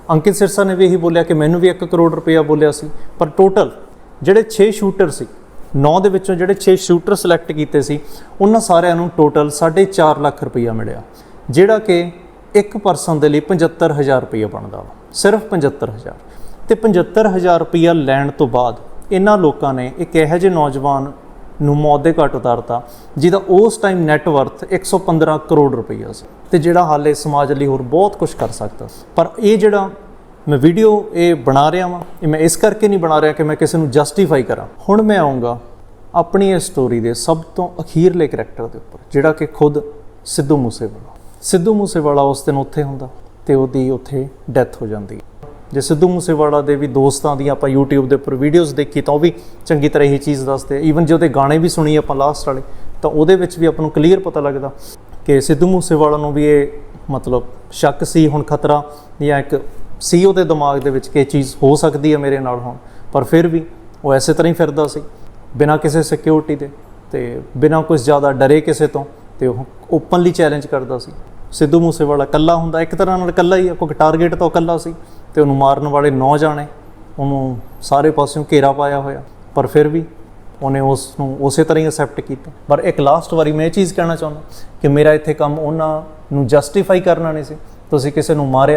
ਅੰਕਿਤ ਸਿਰਸਾ ਨੇ ਵੀ ਇਹੀ ਬੋਲਿਆ ਕਿ ਮੈਨੂੰ ਵੀ 1 ਕਰੋੜ ਰੁਪਈਆ ਬੋਲਿਆ ਸੀ। ਪਰ ਟੋਟਲ ਜਿਹੜੇ 6 ਸ਼ੂਟਰ ਸੀ 9 ਦੇ ਵਿੱਚੋਂ ਜਿਹੜੇ 6 ਸ਼ੂਟਰ ਸਿਲੈਕਟ ਕੀਤੇ ਸੀ, ਉਹਨਾਂ ਸਾਰਿਆਂ ਨੂੰ ਟੋਟਲ 4.5 ਲੱਖ ਰੁਪਈਆ ਮਿਲਿਆ, ਜਿਹੜਾ ਕਿ ਇੱਕ ਪਰਸਨ ਦੇ ਲਈ 75000 ਰੁਪਈਆ ਬਣਦਾ ਵਾ, ਸਿਰਫ 75000 ਤੇ 75000 ਰੁਪਈਆ ਲੈਣ ਤੋਂ ਬਾਅਦ ਇਹਨਾਂ ਲੋਕਾਂ ਨੇ ਇੱਕ ਇਹੋ ਜਿਹੇ ਨੌਜਵਾਨ ਨੂੰ ਮੌਤ ਦੇ ਘਾਟ ਉਤਾਰਤਾ, ਜਿਹਦਾ ਉਸ ਟਾਈਮ ਨੈਟ ਵਰਥ 115 ਕਰੋੜ ਰੁਪਈਆ ਸੀ, ਤੇ ਜਿਹੜਾ ਹਾਲੇ ਸਮਾਜ ਲਈ ਹੋਰ ਬਹੁਤ ਕੁਝ ਕਰ ਸਕਦਾ। ਪਰ ਇਹ ਜਿਹੜਾ ਮੈਂ ਵੀਡੀਓ ਇਹ ਬਣਾ ਰਿਹਾ ਵਾਂ। ਇਹ ਮੈਂ ਇਸ ਕਰਕੇ ਨਹੀਂ ਬਣਾ ਰਿਹਾ ਕਿ ਮੈਂ ਕਿਸੇ ਨੂੰ ਜਸਟੀਫਾਈ ਕਰਾਂ। ਹੁਣ ਮੈਂ ਆਉਂਗਾ ਆਪਣੀ ਇਸ ਸਟੋਰੀ ਦੇ ਸਭ ਤੋਂ ਅਖੀਰਲੇ ਕਰੈਕਟਰ ਦੇ ਉੱਪਰ, ਜਿਹੜਾ ਕਿ ਖੁਦ ਸਿੱਧੂ ਮੂਸੇਵਾਲਾ। ਸਿੱਧੂ ਮੂਸੇਵਾਲਾ ਉਸ ਦਿਨ ਉੱਥੇ ਹੁੰਦਾ ਤੇ ਉਹਦੀ ਉੱਥੇ ਡੈਥ ਹੋ ਜਾਂਦੀ ਹੈ। ਜੇ ਸਿੱਧੂ ਮੂਸੇਵਾਲਾ ਦੇ ਵੀ ਦੋਸਤਾਂ ਦੀ ਆਪਾਂ YouTube ਦੇ ਉੱਪਰ ਵੀਡੀਓਜ਼ ਦੇਖੀ ਤਾਂ ਉਹ ਵੀ ਚੰਗੀ ਤਰ੍ਹਾਂ ਇਹ ਚੀਜ਼ ਦੱਸਦੇ ਈਵਨ ਜੇ ਉਹਦੇ ਗਾਣੇ ਵੀ ਸੁਣੀ ਆਪਾਂ ਲਾਸਟ ਵਾਲੇ, ਤਾਂ ਉਹਦੇ ਵਿੱਚ ਵੀ ਆਪਾਂ ਨੂੰ ਕਲੀਅਰ ਪਤਾ ਲੱਗਦਾ ਕਿ ਸਿੱਧੂ ਮੂਸੇਵਾਲਾ ਨੂੰ ਵੀ ਇਹ ਮਤਲਬ ਸ਼ੱਕ ਸੀ, ਹੁਣ ਖਤਰਾ ਜਾਂ ਇੱਕ ਸੀ ਉਹਦੇ ਦਿਮਾਗ ਦੇ ਵਿੱਚ ਕਿ ਇਹ ਚੀਜ਼ ਹੋ ਸਕਦੀ ਹੈ ਮੇਰੇ ਨਾਲ ਹੁਣ। ਪਰ ਫਿਰ ਵੀ ਉਹ ਐਸੇ ਤਰ੍ਹਾਂ ਹੀ ਫਿਰਦਾ ਸੀ, ਬਿਨਾਂ ਕਿਸੇ ਸਿਕਿਉਰਿਟੀ ਦੇ ਤੇ ਬਿਨਾਂ ਕੁਝ ਜ਼ਿਆਦਾ ਡਰੇ ਕਿਸੇ ਤੋਂ ਤੇ ਉਹ ਓਪਨਲੀ ਚੈਲੰਜ ਕਰਦਾ ਸੀ। ਸਿੱਧੂ ਮੂਸੇਵਾਲਾ ਇਕੱਲਾ ਹੁੰਦਾ, ਇੱਕ ਤਰ੍ਹਾਂ ਨਾਲ ਇਕੱਲਾ ਹੀ ਆ ਕਿਉਂਕਿ ਟਾਰਗੇਟ ਤਾਂ ਇਕੱਲਾ ਸੀ ਤੇ ਉਹਨੂੰ ਮਾਰਨ ਵਾਲੇ ਨੌ ਜਾਣੇ ਉਹਨੂੰ ਸਾਰੇ ਪਾਸਿਓਂ ਘੇਰਾ ਪਾਇਆ ਹੋਇਆ। ਪਰ ਫਿਰ ਵੀ ਉਹਨੇ ਉਸ ਨੂੰ ਉਸੇ ਤਰ੍ਹਾਂ ਹੀ ਅਸੈਪਟ ਕੀਤਾ। ਪਰ ਇੱਕ ਲਾਸਟ ਵਾਰੀ ਮੈਂ ਇਹ ਚੀਜ਼ ਕਹਿਣਾ ਚਾਹੁੰਦਾ ਕਿ ਮੇਰਾ ਇੱਥੇ ਕੰਮ ਉਹਨਾਂ ਨੂੰ ਜਸਟੀਫਾਈ ਕਰਨਾ ਨਹੀਂ ਸੀ। ਤੁਸੀਂ ਕਿਸੇ ਨੂੰ ਮਾਰਿਆ